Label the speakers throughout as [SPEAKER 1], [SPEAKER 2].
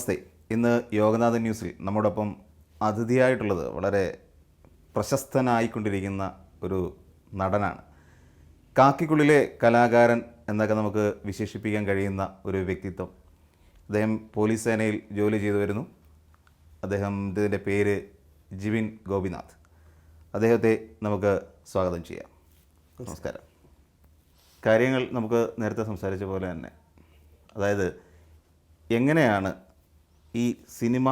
[SPEAKER 1] നമസ്തേ. ഇന്ന് യോഗനാഥൻ ന്യൂസിൽ നമ്മോടൊപ്പം അതിഥിയായിട്ടുള്ളത് വളരെ പ്രശസ്തനായിക്കൊണ്ടിരിക്കുന്ന ഒരു നടനാണ്. കാക്കിക്കുള്ളിലെ കലാകാരൻ എന്നൊക്കെ നമുക്ക് വിശേഷിപ്പിക്കാൻ കഴിയുന്ന ഒരു വ്യക്തിത്വം. അദ്ദേഹം പോലീസ് സേനയിൽ ജോലി ചെയ്തു വരുന്നു. അദ്ദേഹത്തിന്റെ പേര് ജിവിൻ ഗോപിനാഥ്. അദ്ദേഹത്തെ നമുക്ക് സ്വാഗതം ചെയ്യാം. നമസ്കാരം. കാര്യങ്ങൾ നമുക്ക് നേരത്തെ സംസാരിച്ച പോലെ തന്നെ. അതായത് എങ്ങനെയാണ് ഈ സിനിമ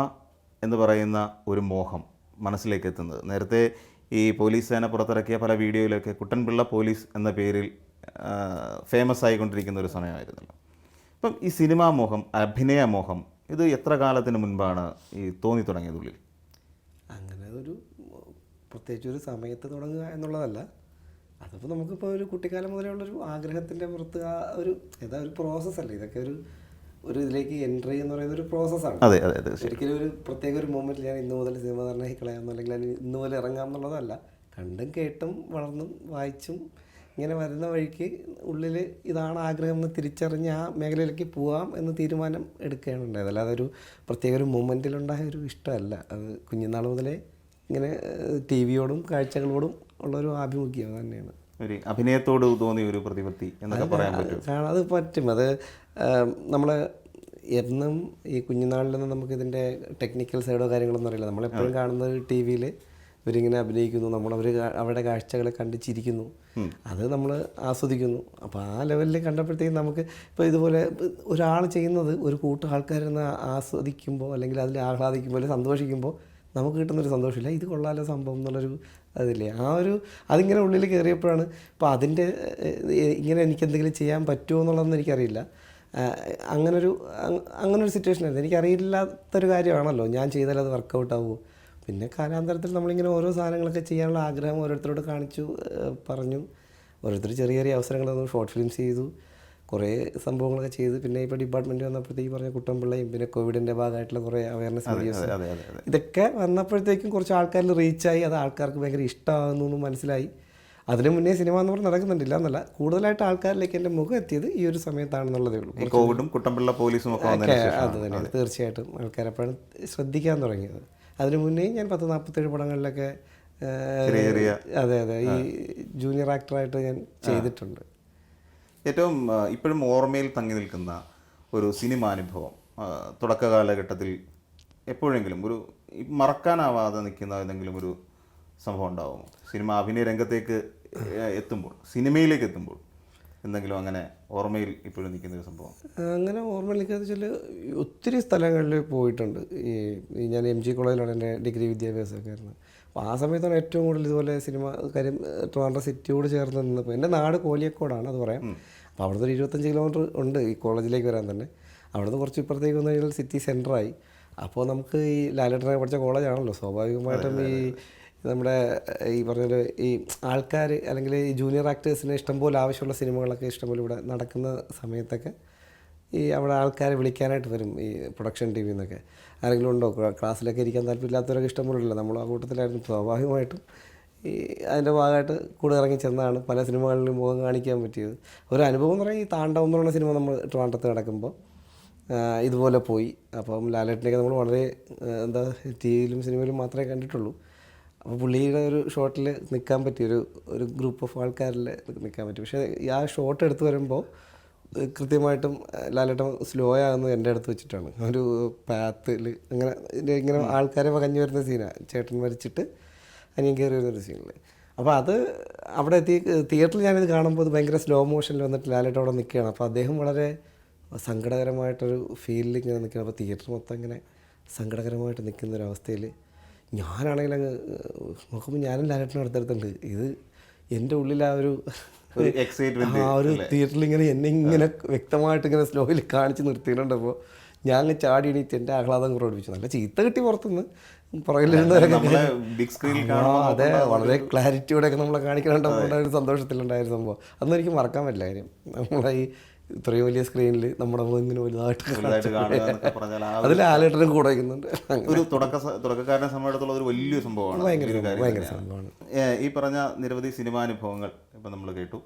[SPEAKER 1] എന്ന് പറയുന്ന ഒരു മോഹം മനസ്സിലേക്ക് എത്തുന്നത് നേരത്തെ ഈ പോലീസ് സേന പുറത്തിറക്കിയ പല വീഡിയോയിലൊക്കെ കുട്ടൻപിള്ള പോലീസ് എന്ന പേരിൽ ഫേമസ് ആയിക്കൊണ്ടിരിക്കുന്ന ഒരു സമയമായിരുന്നല്ലോ. അപ്പം ഈ സിനിമാ മോഹം അഭിനയ മോഹം ഇത് എത്ര കാലത്തിന് മുൻപാണ് ഈ തോന്നി തുടങ്ങിയത് ഉള്ളിൽ
[SPEAKER 2] അങ്ങനെ ഒരു പ്രത്യേകിച്ച് ഒരു സമയത്ത് തുടങ്ങുക എന്നുള്ളതല്ല. അതിപ്പോൾ നമുക്കിപ്പോൾ ഒരു കുട്ടിക്കാലം മുതലേ ഉള്ളൊരു ആഗ്രഹത്തിന്റെ പുറത്ത് ആ ഒരു ഏതാ ഒരു പ്രോസസ്സല്ലേ ഇതൊക്കെ ഒരു ഒരു ഇതിലേക്ക് എൻട്രി എന്ന് പറയുന്ന ഒരു പ്രോസസ്സാണ്
[SPEAKER 1] അതെ അതെ അതെ
[SPEAKER 2] ഒരിക്കലും ഒരു പ്രത്യേക ഒരു മൂമെന്റിൽ ഞാൻ ഇന്ന് മുതൽ സിനിമ നിർണയി കളയാമെന്നോ അല്ലെങ്കിൽ അതിന് ഇന്ന് മുതൽ ഇറങ്ങാം എന്നുള്ളതല്ല. കണ്ടും കേട്ടും വളർന്നും വായിച്ചും ഇങ്ങനെ വരുന്ന വഴിക്ക് ഉള്ളിൽ ഇതാണ് ആഗ്രഹം എന്ന് തിരിച്ചറിഞ്ഞ് ആ മേഖലയിലേക്ക് പോവാം എന്ന് തീരുമാനം എടുക്കുകയാണ് ഉണ്ടായത് അല്ലാതെ ഒരു പ്രത്യേക ഒരു മൊമെന്റിലുണ്ടായ ഒരു ഇഷ്ടമല്ല. അത് കുഞ്ഞുനാൾ മുതലേ ഇങ്ങനെ ടി വിയോടും കാഴ്ചകളോടും ഉള്ളൊരു ആഭിമുഖ്യം തന്നെയാണ്.
[SPEAKER 1] ഒരു അഭിനയത്തോട് തോന്നിയ ഒരു പ്രതിപത്തി എന്നൊക്കെ പറയാൻ പറ്റും
[SPEAKER 2] അത് പറ്റും. അത് നമ്മൾ എന്നും ഈ കുഞ്ഞുനാളിൽ നിന്ന് നമുക്ക് ഇതിന്റെ ടെക്നിക്കൽ സൈഡോ കാര്യങ്ങളൊന്നും അറിയില്ല. നമ്മളെപ്പോഴും കാണുന്നത് ടി വിയിൽ ഇവരിങ്ങനെ അഭിനയിക്കുന്നു. നമ്മൾ അവർ അവരുടെ കാഴ്ചകളെ കണ്ട് ചിരിക്കുന്നു. അത് നമ്മൾ ആസ്വദിക്കുന്നു. അപ്പോൾ ആ ലെവലിൽ കണ്ടപ്പോഴത്തേക്കും നമുക്ക് ഇപ്പോൾ ഇതുപോലെ ഒരാൾ ചെയ്യുന്നത് ഒരു കൂട്ടം ആൾക്കാരെന്ന് ആസ്വദിക്കുമ്പോൾ അല്ലെങ്കിൽ അതിൽ ആഹ്ലാദിക്കുമ്പോൾ അല്ലെങ്കിൽ സന്തോഷിക്കുമ്പോൾ നമുക്ക് കിട്ടുന്നൊരു സന്തോഷമില്ല. ഇത് കൊള്ളാലോ സംഭവം എന്നുള്ളൊരു അതില്ലേ? ആ ഒരു അതിങ്ങനെ ഉള്ളിൽ കയറിയപ്പോഴാണ് ഇപ്പോൾ അതിന്റെ ഇങ്ങനെ എനിക്ക് എന്തെങ്കിലും ചെയ്യാൻ പറ്റുമോ എന്നുള്ളതൊന്നും എനിക്കറിയില്ല. അങ്ങനൊരു അങ്- അങ്ങനൊരു സിറ്റുവേഷൻ ആയിരുന്നു. എനിക്കറിയില്ലാത്തൊരു കാര്യമാണല്ലോ. ഞാൻ ചെയ്താൽ അത് വർക്കൗട്ട് പിന്നെ കാലാന്തരത്തിൽ നമ്മളിങ്ങനെ ഓരോ സാധനങ്ങളൊക്കെ ചെയ്യാനുള്ള ആഗ്രഹം ഓരോരുത്തരോട് കാണിച്ചു പറഞ്ഞു. ഓരോരുത്തർ ചെറിയ ചെറിയ അവസരങ്ങൾ തന്നു ഷോർട്ട് ഫിലിംസ് ചെയ്തു. കുറേ സംഭവങ്ങളൊക്കെ ചെയ്ത് പിന്നെ ഇപ്പോൾ ഡിപ്പാർട്ട്മെന്റ് വന്നപ്പോഴത്തേക്ക് പറഞ്ഞ കുട്ടമ്പിള്ളയും പിന്നെ കോവിഡിന്റെ ഭാഗമായിട്ടുള്ള കുറേ അവയർനെസ് വീഡിയോസ് ഇതൊക്കെ വന്നപ്പോഴത്തേക്കും കുറച്ച് ആൾക്കാരിൽ റീച്ചായി അത് ആൾക്കാർക്ക് ഭയങ്കര ഇഷ്ടമാകുന്നു എന്ന് മനസ്സിലായി. അതിനു മുന്നേ സിനിമ എന്ന് പറഞ്ഞാൽ നടക്കുന്നുണ്ടില്ല എന്നല്ല കൂടുതലായിട്ട് ആൾക്കാരിലേക്ക് എന്റെ മുഖം എത്തിയത് ഈ ഒരു സമയത്താണെന്നുള്ളതേ ഉള്ളൂ.
[SPEAKER 1] കോവിഡും കുട്ടമ്പിള്ള പോലീസും ഒക്കെ
[SPEAKER 2] അത് തന്നെ തീർച്ചയായിട്ടും ആൾക്കാരെപ്പോഴാണ് ശ്രദ്ധിക്കാൻ തുടങ്ങിയത്. അതിനു മുന്നേ ഞാൻ പത്ത് നാൽപ്പത്തേഴ് പടങ്ങളിലൊക്കെ അതെ അതെ. ഈ ജൂനിയർ ആക്ടറായിട്ട് ഞാൻ ചെയ്തിട്ടുണ്ട്.
[SPEAKER 1] ഏറ്റവും ഇപ്പോഴും ഓർമ്മയിൽ തങ്ങി നിൽക്കുന്ന ഒരു സിനിമാനുഭവം അനുഭവം തുടക്ക കാലഘട്ടത്തിൽ എപ്പോഴെങ്കിലും ഒരു മറക്കാനാവാതെ നിൽക്കുന്ന ഏതെങ്കിലും ഒരു സംഭവം ഉണ്ടാവും സിനിമ അഭിനയ രംഗത്തേക്ക് എത്തുമ്പോൾ സിനിമയിലേക്ക് എത്തുമ്പോൾ എന്തെങ്കിലും അങ്ങനെ ഓർമ്മയിൽ ഇപ്പോഴും നിൽക്കുന്ന ഒരു സംഭവം?
[SPEAKER 2] അങ്ങനെ ഓർമ്മ നിൽക്കാന്ന് വെച്ചാൽ ഒത്തിരി സ്ഥലങ്ങളിൽ പോയിട്ടുണ്ട്. ഈ ഞാൻ എം ജി കോളേജിലാണ് എന്റെ ഡിഗ്രി വിദ്യാഭ്യാസമൊക്കെ ആയിരുന്നു അപ്പോൾ ആ സമയത്താണ് ഏറ്റവും കൂടുതൽ ഇതുപോലെ സിനിമ കാര്യം ട്രിവാൻഡ്രം സിറ്റിയോട് ചേർന്ന് നിന്നപ്പോൾ എന്റെ നാട് കോലിയക്കോടാണ് അത് പറയാം. അപ്പോൾ അവിടുന്ന് ഒരു ഇരുപത്തഞ്ച് കിലോമീറ്റർ ഉണ്ട് ഈ കോളേജിലേക്ക് വരാൻ തന്നെ. അവിടുന്ന് കുറച്ച് ഇപ്പുറത്തേക്ക് വന്നു കഴിഞ്ഞാൽ സിറ്റി സെന്ററായി. അപ്പോൾ നമുക്ക് ഈ ലാലേട്ടനെ പഠിച്ച കോളേജാണല്ലോ. സ്വാഭാവികമായിട്ടും ഈ നമ്മുടെ ഈ പറഞ്ഞ ഈ ആൾക്കാർ അല്ലെങ്കിൽ ഈ ജൂനിയർ ആക്ടേഴ്സിന് ഇഷ്ടംപോലെ ആവശ്യമുള്ള സിനിമകളൊക്കെ ഇഷ്ടംപോലെ ഇവിടെ നടക്കുന്ന സമയത്തൊക്കെ ഈ അവിടെ ആൾക്കാരെ വിളിക്കാനായിട്ട് വരും ഈ പ്രൊഡക്ഷൻ ടീമിൽ നിന്നൊക്കെ ആരെങ്കിലും ഉണ്ടോ? ക്ലാസ്സിലൊക്കെ ഇരിക്കാൻ താല്പര്യമില്ലാത്തവരൊക്കെ ഇഷ്ടംപോലെ ഉള്ളില്ല നമ്മൾ ആ കൂട്ടത്തിലായിരുന്നു. സ്വാഭാവികമായിട്ടും ഈ അതിന്റെ ഭാഗമായിട്ട് കൂടെ ഇറങ്ങി ചെന്നാണ് പല സിനിമകളിലും മുഖം കാണിക്കാൻ പറ്റിയത്. ഒരു അനുഭവം എന്ന് പറയുന്നത് ഈ താണ്ഡവം എന്ന് പറയുന്ന സിനിമ നമ്മൾ ട്രിവാൻഡ്രത്ത് നടക്കുമ്പോൾ ഇതുപോലെ പോയി. അപ്പം ലാലേട്ടനെയൊക്കെ നമ്മൾ വളരെ എന്താ ടി വിയിലും സിനിമയിലും മാത്രമേ കണ്ടിട്ടുള്ളൂ. അപ്പോൾ പുള്ളിയുടെ ഒരു ഷോട്ടിൽ നിൽക്കാൻ പറ്റിയ ഒരു ഒരു ഗ്രൂപ്പ് ഓഫ് ആൾക്കാരിൽ നിൽക്കാൻ പറ്റി. പക്ഷേ ആ ഷോട്ട് എടുത്ത് വരുമ്പോൾ കൃത്യമായിട്ടും ലാലേട്ടൻ സ്ലോ ആകുന്നത് എന്റെ അടുത്ത് വെച്ചിട്ടാണ്. ഒരു പാത്തിൽ അങ്ങനെ ഇങ്ങനെ ആൾക്കാരെ വകഞ്ഞു വരുന്ന സീനാണ്. ചേട്ടൻ മരിച്ചിട്ട് അനിയൻ കയറി വരുന്നൊരു സീനിൽ അപ്പോൾ അത് അവിടെ എത്തി തിയേറ്ററിൽ ഞാനിത് കാണുമ്പോൾ അത് ഭയങ്കര സ്ലോ മോഷനിൽ വന്നിട്ട് ലാലേട്ട് അവിടെ നിൽക്കുകയാണ് അപ്പോൾ അദ്ദേഹം വളരെ സങ്കടകരമായിട്ടൊരു ഫീലിൽ ഇങ്ങനെ നിൽക്കുകയാണ് അപ്പോൾ തിയേറ്റർ മൊത്തം ഇങ്ങനെ സങ്കടകരമായിട്ട് നിൽക്കുന്ന ഒരു അവസ്ഥയിൽ ഞാനാണെങ്കിൽ അങ്ങ് നോക്കുമ്പോൾ ഞാനും ലാലേട്ടനും അടുത്തടുത്തുണ്ട്. ഇത് എന്റെ ഉള്ളിൽ ആ ഒരു ആ ഒരു തിയേറ്ററിൽ ഇങ്ങനെ എന്നെ ഇങ്ങനെ വ്യക്തമായിട്ട് ഇങ്ങനെ സ്ലോയിൽ കാണിച്ച് നിർത്തിയിട്ടുണ്ടപ്പോൾ ഞാൻ ചാടി എണീറ്റ് എന്റെ ആഹ്ലാദം കുറവ് കുറവിച്ചു നല്ല ചീത്ത കിട്ടി പുറത്തുനിന്ന്. പുറകിലിരുന്നവരൊക്കെ
[SPEAKER 1] നമ്മളെ ബിഗ് സ്ക്രീനിൽ
[SPEAKER 2] ആ, അതെ വളരെ ക്ലാരിറ്റിയോടെയൊക്കെ നമ്മളെ കാണിക്കാനുണ്ടാവുന്ന ഒരു സന്തോഷത്തിലുണ്ടായ ഒരു സംഭവം. അതൊന്നും എനിക്ക് മറക്കാൻ പറ്റില്ല കാര്യം. നമ്മളെ ഈ ഇത്രയും വലിയ സ്ക്രീനിൽ നമ്മുടെ ഇങ്ങനെ വലുതായിട്ട് അതിൽ ആലേട്ടനും കൂടെ വയ്ക്കുന്നുണ്ട്
[SPEAKER 1] ഒരു തുടക്ക തുടക്കക്കാരനെ സംബന്ധിച്ചിടത്തോളം ഒരു വലിയ സംഭവമാണ്.
[SPEAKER 2] ഭയങ്കര ഭയങ്കര സംഭവമാണ്.
[SPEAKER 1] ഈ പറഞ്ഞ നിരവധി സിനിമാനുഭവങ്ങൾ ഇപ്പം നമ്മൾ കേട്ടു.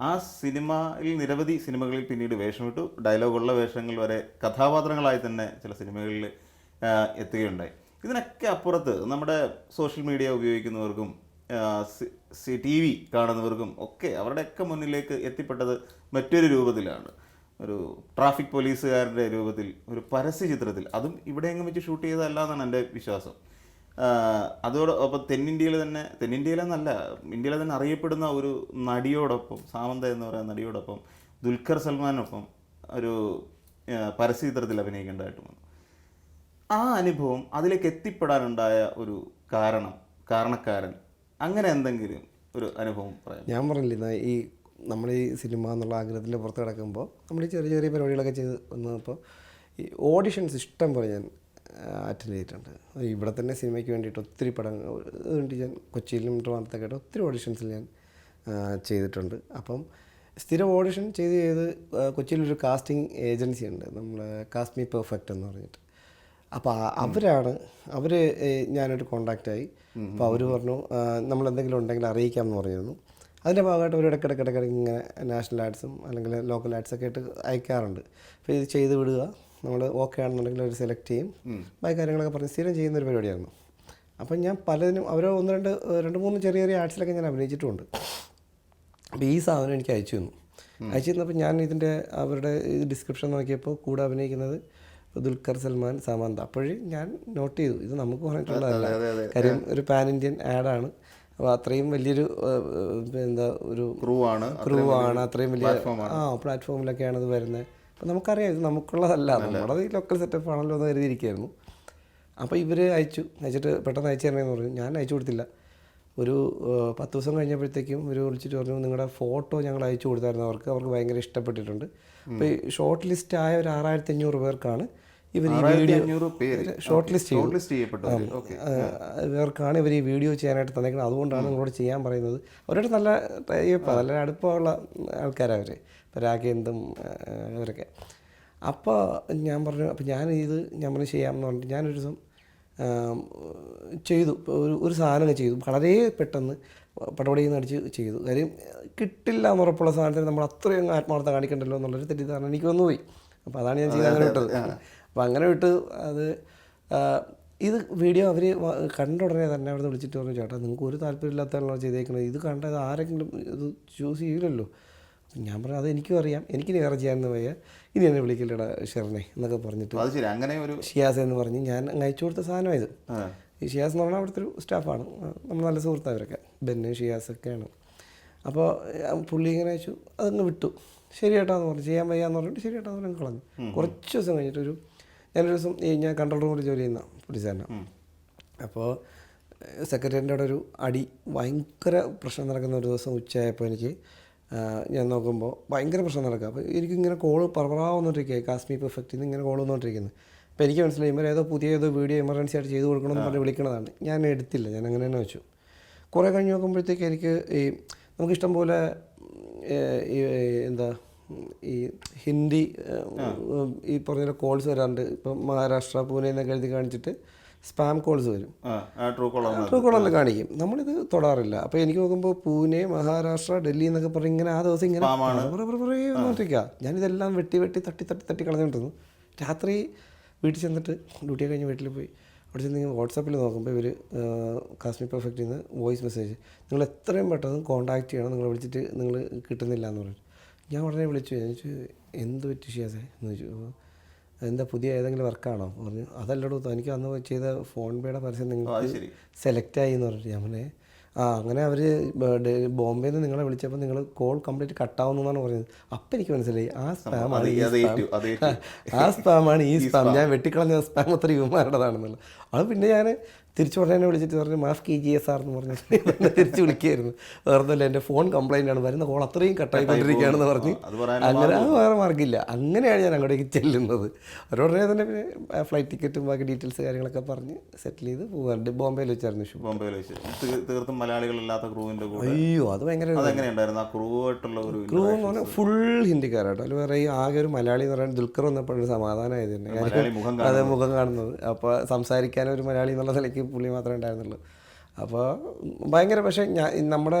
[SPEAKER 1] ആ സിനിമയിൽ നിരവധി സിനിമകളിൽ പിന്നീട് വേഷമിട്ടു ഡയലോഗുള്ള വേഷങ്ങൾ വരെ കഥാപാത്രങ്ങളായി തന്നെ ചില സിനിമകളിൽ എത്തുകയുണ്ടായി. ഇതിനൊക്കെ അപ്പുറത്ത് നമ്മുടെ സോഷ്യൽ മീഡിയ ഉപയോഗിക്കുന്നവർക്കും ടി വി കാണുന്നവർക്കും ഒക്കെ അവരുടെയൊക്കെ മുന്നിലേക്ക് എത്തിപ്പെട്ടത് മറ്റൊരു രൂപത്തിലാണ്. ഒരു ട്രാഫിക് പോലീസുകാരുടെ രൂപത്തിൽ ഒരു പരസ്യ ചിത്രത്തിൽ. അതും ഇവിടെയെങ്കിലും വെച്ച് ഷൂട്ട് ചെയ്തതല്ല എന്നാണ് എന്റെ വിശ്വാസം. അതോടൊപ്പം തെന്നിന്ത്യയിൽ തന്നെ തെന്നിന്ത്യയിലെന്നല്ല ഇന്ത്യയിലെ തന്നെ അറിയപ്പെടുന്ന ഒരു നടിയോടൊപ്പം സാമന്ത എന്ന് പറയുന്ന നടിയോടൊപ്പം ദുൽഖർ സൽമാനൊപ്പം ഒരു പരസ്യ ചിത്രത്തിൽ അഭിനയിക്കേണ്ടതായിട്ട് വന്നു. ആ അനുഭവം അതിലേക്ക് എത്തിപ്പെടാനുണ്ടായ ഒരു കാരണം കാരണക്കാരൻ. അങ്ങനെ എന്തെങ്കിലും ഒരു അനുഭവം പറയാം
[SPEAKER 2] ഞാൻ പറഞ്ഞില്ല ഈ നമ്മൾ ഈ സിനിമ എന്നുള്ള ആഗ്രഹത്തിൽ പുറത്ത് കിടക്കുമ്പോൾ നമ്മൾ ചെറിയ ചെറിയ പരിപാടികളൊക്കെ ചെയ്ത് വന്നപ്പോൾ ഈ ഓഡിഷൻസ് ഇഷ്ടം പോലെ ഞാൻ അറ്റൻഡ് ചെയ്തിട്ടുണ്ട്. ഇവിടെ തന്നെ സിനിമയ്ക്ക് വേണ്ടിയിട്ട് ഒത്തിരി പടങ്ങൾ വേണ്ടി ഞാൻ കൊച്ചിയിലും ട്രിവാൻഡ്രത്തൊക്കെ ആയിട്ട് ഒത്തിരി ഓഡിഷൻസിൽ ഞാൻ ചെയ്തിട്ടുണ്ട്. അപ്പം സ്ഥിരം ഓഡിഷൻ ചെയ്ത് ചെയ്ത് കൊച്ചിയിലൊരു കാസ്റ്റിംഗ് ഏജൻസി ഉണ്ട്. നമ്മൾ കാസ്റ്റ് മീ പെർഫെക്റ്റ് എന്ന് പറഞ്ഞിട്ട്. അപ്പോൾ അവരാണ് അവർ ഞാനായിട്ട് കോണ്ടാക്റ്റായി. അപ്പോൾ അവർ പറഞ്ഞു നമ്മൾ എന്തെങ്കിലും ഉണ്ടെങ്കിൽ അറിയിക്കാം എന്ന് പറഞ്ഞിരുന്നു. അതിന്റെ ഭാഗമായിട്ട് അവർ ഇടയ്ക്കിടയ്ക്ക് ഇടയ്ക്കിടയ്ക്ക് ഇങ്ങനെ നാഷണൽ ആഡ്സും അല്ലെങ്കിൽ ലോക്കൽ ആഡ്സൊക്കെ ആയിട്ട് അയക്കാറുണ്ട്. അപ്പോൾ ഇത് ചെയ്ത് വിടുക. നമ്മൾ ഓക്കെ ആണെന്നുണ്ടെങ്കിൽ അവർ സെലക്ട് ചെയ്യും. ബാക്കി കാര്യങ്ങളൊക്കെ പറഞ്ഞ് സ്ഥിരം ചെയ്യുന്ന ഒരു പരിപാടിയായിരുന്നു. അപ്പം ഞാൻ പലതിനും അവരോ ഒന്ന് രണ്ട് രണ്ട് മൂന്ന് ചെറിയ ചെറിയ ആർട്സിലൊക്കെ ഞാൻ അഭിനയിച്ചിട്ടുണ്ട്. അപ്പോൾ ഈ സാധനം എനിക്ക് അയച്ചു തന്നു. അയച്ചു തന്നപ്പോൾ ഞാൻ ഇതിന്റെ അവരുടെ ഡിസ്ക്രിപ്ഷൻ നോക്കിയപ്പോൾ കൂടെ അഭിനയിക്കുന്നത് ദുൽഖർ സൽമാൻ സാമാന്ത. അപ്പോഴേ ഞാൻ നോട്ട് ചെയ്തു. ഇത് നമുക്ക് പറഞ്ഞിട്ടുള്ളതല്ല. കാര്യം ഒരു പാൻ ഇന്ത്യൻ ആഡാണ് അപ്പോൾ അത്രയും വലിയൊരു എന്താ ഒരു
[SPEAKER 1] ക്രൂ ആണ്.
[SPEAKER 2] ക്രൂ ആണ്. അത്രയും വലിയ ആ പ്ലാറ്റ്ഫോമിലൊക്കെയാണ് ഇത് വരുന്നത് അപ്പോൾ നമുക്കറിയാം ഇത് നമുക്കുള്ളതല്ല. നമ്മുടെ ഈ ലോക്കൽ സെറ്റപ്പ് ആണല്ലോ എന്ന് കരുതിയിരിക്കുകയായിരുന്നു. അപ്പോൾ ഇവർ അയച്ചു. അയച്ചിട്ട് പെട്ടെന്ന് അയച്ചു തരണമെന്ന് പറഞ്ഞു. ഞാൻ അയച്ചു കൊടുത്തില്ല. ഒരു പത്ത് ദിവസം കഴിഞ്ഞപ്പോഴത്തേക്കും ഇവർ വിളിച്ചിട്ട് പറഞ്ഞു നിങ്ങളുടെ ഫോട്ടോ ഞങ്ങൾ അയച്ചു കൊടുത്തായിരുന്നു. അവർക്ക് അവർക്ക് ഭയങ്കര ഇഷ്ടപ്പെട്ടിട്ടുണ്ട്. അപ്പോൾ ഈ ഷോർട്ട് ലിസ്റ്റ് ആയ ഒരു ആറായിരത്തി അഞ്ഞൂറ് പേർക്കാണ് ഇവർ ഈ വീഡിയോ ഷോർട്ട് ലിസ്റ്റ് ചെയ്യപ്പെട്ടു
[SPEAKER 1] ഷോർട്ട് ലിസ്റ്റ് ചെയ്യപ്പെട്ടവർ
[SPEAKER 2] ഇവർക്കാണ് ഇവർ ഈ വീഡിയോ ചെയ്യാനായിട്ട് തന്നേക്കുന്നത്. അതുകൊണ്ടാണ് നിങ്ങളോട് ചെയ്യാൻ പറയുന്നത്. അവരോട് നല്ല നല്ല അടുപ്പമുള്ള ആൾക്കാരാണ് അവർ ഇപ്പോൾ രാഘേന്ദും അവരൊക്കെ അപ്പോൾ ഞാൻ പറഞ്ഞു അപ്പോൾ ഞാൻ ഇത് ഞാൻ പറഞ്ഞു ചെയ്യാമെന്ന് പറഞ്ഞിട്ട് ഞാനൊരു ദിവസം ചെയ്തു. ഒരു ഒരു സാധനം ചെയ്തു. വളരെ പെട്ടെന്ന് പടപടിയിൽ നിന്ന് അടിച്ച് ചെയ്തു. കാര്യം കിട്ടില്ല എന്ന് ഉറപ്പുള്ള സാധനത്തിന് നമ്മൾ അത്രയും ആത്മാർത്ഥം കാണിക്കണ്ടല്ലോ എന്നുള്ളൊരു തെറ്റിദ്ധാരണ എനിക്ക് വന്നുപോയി. അപ്പോൾ അതാണ് ഞാൻ ചെയ്യാൻ ഇട്ടത് അപ്പോൾ അങ്ങനെ വിട്ട് അത് ഇത് വീഡിയോ അവർ കണ്ട ഉടനെ തന്നെ അവിടെ വിളിച്ചിട്ട് പറഞ്ഞു ചേട്ടാ നിങ്ങൾക്ക് ഒരു താല്പര്യമില്ലാത്തതാണല്ലോ ചെയ്തേക്കുന്നത് ഇത് കണ്ടത് ആരെങ്കിലും ഇത് ചൂസ് ചെയ്യില്ലല്ലോ ഞാൻ പറഞ്ഞു അത് എനിക്കും അറിയാം. എനിക്ക് വേറെ ചെയ്യാമെന്ന് വയ്യ. ഇനി എന്നെ വിളിക്കില്ലടാ ഷെറിനെ എന്നൊക്കെ പറഞ്ഞിട്ട്
[SPEAKER 1] അത് ശരി. അങ്ങനെ ഒരു
[SPEAKER 2] ഷിയാസ് എന്ന് പറഞ്ഞ് ഞാൻ അയച്ചു കൊടുത്ത സാധനമായത് ഈ ഷിയാസ് എന്ന് പറഞ്ഞാൽ അവിടുത്തെ ഒരു സ്റ്റാഫാണ്. നമ്മൾ നല്ല സുഹൃത്ത് അവരൊക്കെ ബെന്ന് ഷിയാസ് ഒക്കെയാണ് അപ്പോൾ പുള്ളി ഇങ്ങനെ അയച്ചു അതങ്ങ് വിട്ടു. ശരി ചേട്ടാ എന്ന് പറഞ്ഞു. ചെയ്യാൻ വയ്യാന്ന് പറഞ്ഞിട്ട് ശരി ചേട്ടാ എന്ന് പറഞ്ഞു കളഞ്ഞു. കുറച്ച് ദിവസം കഴിഞ്ഞിട്ട് ഒരു ഞാനൊരു ദിവസം ഈ ഞാൻ കൺട്രോൾ റൂമിൽ ജോലി ചെയ്യുന്ന പോലീസുകാരനാണ് അപ്പോൾ സെക്രട്ടറിന്റെ അവിടെ ഒരു അടി ഭയങ്കര പ്രശ്നം നടക്കുന്ന ഒരു ദിവസം ഉച്ചയായപ്പോൾ എനിക്ക് ഞാൻ നോക്കുമ്പോൾ ഭയങ്കര പ്രശ്നം നടക്കുക അപ്പോൾ എനിക്കിങ്ങനെ കോൾ പറവറാവുന്നോണ്ടിരിക്കുക കാശ്മീർ പെർഫെക്റ്റ് നിന്ന് ഇങ്ങനെ കോൾ വന്നുകൊണ്ടിരിക്കുന്നത് അപ്പോൾ എനിക്ക് മനസ്സിലായി ഇവർ ഏതോ പുതിയ ഏതോ വീഡിയോ എമർജൻസി ആയിട്ട് ചെയ്ത് കൊടുക്കണമെന്ന് പറഞ്ഞ് വിളിക്കണതാണ്. ഞാൻ എടുത്തില്ല. ഞാൻ അങ്ങനെ തന്നെ വെച്ചു. കുറേ കഴിഞ്ഞ് നോക്കുമ്പോഴത്തേക്ക് എനിക്ക് ഈ നമുക്കിഷ്ടം പോലെ ഈ എന്താ ഈ ഹിന്ദി ഈ പറഞ്ഞ കോൾസ് വരാറുണ്ട്. ഇപ്പം മഹാരാഷ്ട്ര പൂനെ എന്നൊക്കെ എഴുതി കാണിച്ചിട്ട് സ്പാം കോൾസ് വരും.
[SPEAKER 1] ട്രൂ കോൾ
[SPEAKER 2] ട്രൂ കോളറിൽ കാണിക്കും. നമ്മളിത് തൊടാറില്ല. അപ്പോൾ എനിക്ക് നോക്കുമ്പോൾ പൂനെ മഹാരാഷ്ട്ര ഡൽഹി എന്നൊക്കെ പറഞ്ഞ് ഇങ്ങനെ ആ ദിവസം ഇങ്ങനെ പറഞ്ഞിരിക്കുക ഞാനിതെല്ലാം വെട്ടി വെട്ടി തട്ടി തട്ടി തട്ടി കളഞ്ഞിട്ടിരുന്നു രാത്രി വീട്ടിൽ ചെന്നിട്ട് ഡ്യൂട്ടി കഴിഞ്ഞ് വീട്ടിൽ പോയി. അവിടെ ചെന്ന് നിങ്ങൾ വാട്സാപ്പിൽ നോക്കുമ്പോൾ ഇവർ കാശ്മീർ പെർഫെക്റ്റിൽ നിന്ന് വോയിസ് മെസ്സേജ്. നിങ്ങൾ എത്രയും പെട്ടെന്ന് കോൺടാക്ട് ചെയ്യണം. നിങ്ങൾ വിളിച്ചിട്ട് നിങ്ങൾ കിട്ടുന്നില്ല എന്ന് പറഞ്ഞു. ഞാൻ ഉടനെ വിളിച്ചു ചോദിച്ചു എന്ത് പറ്റി ചെയ്യാതെ എന്ന് ചോദിച്ചു എന്താ പുതിയ ഏതെങ്കിലും വർക്കാണോ പറഞ്ഞു അതല്ലടോ എനിക്ക് അന്ന് ചെയ്ത ഫോൺ പേയുടെ പരസ്യം നിങ്ങൾക്ക് സെലക്ട് ആയി എന്ന് പറഞ്ഞിട്ട് ഞാൻ പറഞ്ഞേ ആ അങ്ങനെ അവർ ബോംബെയിൽ നിന്ന് നിങ്ങളെ വിളിച്ചപ്പോൾ നിങ്ങൾ കോൾ കംപ്ലീറ്റ് കട്ടാവുന്നതാണ് പറഞ്ഞത്. അപ്പം എനിക്ക് മനസ്സിലായി ആ സ്പാമാണ് ഈ സ്പാം
[SPEAKER 1] ആണ്
[SPEAKER 2] ആ സ്പാമാണ് ഈ സ്പാം ഞാൻ വെട്ടിക്കളഞ്ഞ സ്പാം അത്ര ഇവന്മാരുടേതാണെന്നുള്ളത് അത് പിന്നെ ഞാൻ തിരിച്ചു ഉടനെ വിളിച്ചിട്ട് പറഞ്ഞു മാഫ് കെ ജി എസ് ആർ എന്ന് പറഞ്ഞു തിരിച്ചു വിളിക്കുകയായിരുന്നു. വേറെ അല്ല എന്റെ ഫോൺ കംപ്ലൈന്റ് ആണ്. വരുന്ന കോൾ അത്രയും കട്ടായിക്കൊണ്ടിരിക്കുകയാണെന്ന് പറഞ്ഞ്.
[SPEAKER 1] പറഞ്ഞു
[SPEAKER 2] അങ്ങനെ അത് വേറെ മാർഗമില്ല. അങ്ങനെയാണ് ഞാൻ അങ്ങോട്ടേക്ക് ചെല്ലുന്നത്. അവരോടനെ തന്നെ പിന്നെ ഫ്ലൈറ്റ് ടിക്കറ്റും ബാക്കി ഡീറ്റെയിൽസ് കാര്യങ്ങളൊക്കെ പറഞ്ഞ് സെറ്റിൽ ചെയ്ത് പോകാറുണ്ട് ബോംബെയിൽ വെച്ചായിരുന്നു ഷൂ
[SPEAKER 1] ബോംബെയിൽ വെച്ച്. തീർത്തും മലയാളികളില്ലാത്ത ക്രൂവിന്റെ കൂടെ.
[SPEAKER 2] അയ്യോ അത് ഭയങ്കര
[SPEAKER 1] അതെങ്ങനെയുണ്ടായിരുന്നു ആ ഒരു
[SPEAKER 2] ക്രൂ എന്ന് പറഞ്ഞാൽ ഫുൾ ഹിന്ദിക്കാരാട്ടോ അതിൽ വേറെ ഈ ആകെ ഒരു മലയാളി എന്ന് പറയുന്നത് ദുൽഖർ വന്നപ്പോഴൊരു സമാധാനമായത് തന്നെ. അതെ മുഖം കാണുന്നത്. അപ്പോൾ സംസാരിക്കാൻ ഒരു മലയാളി എന്നുള്ള നിലയ്ക്ക് പുള്ളി മാത്രമേ ഉണ്ടായിരുന്നുള്ളൂ. അപ്പോൾ ഭയങ്കര പക്ഷേ ഞാൻ നമ്മുടെ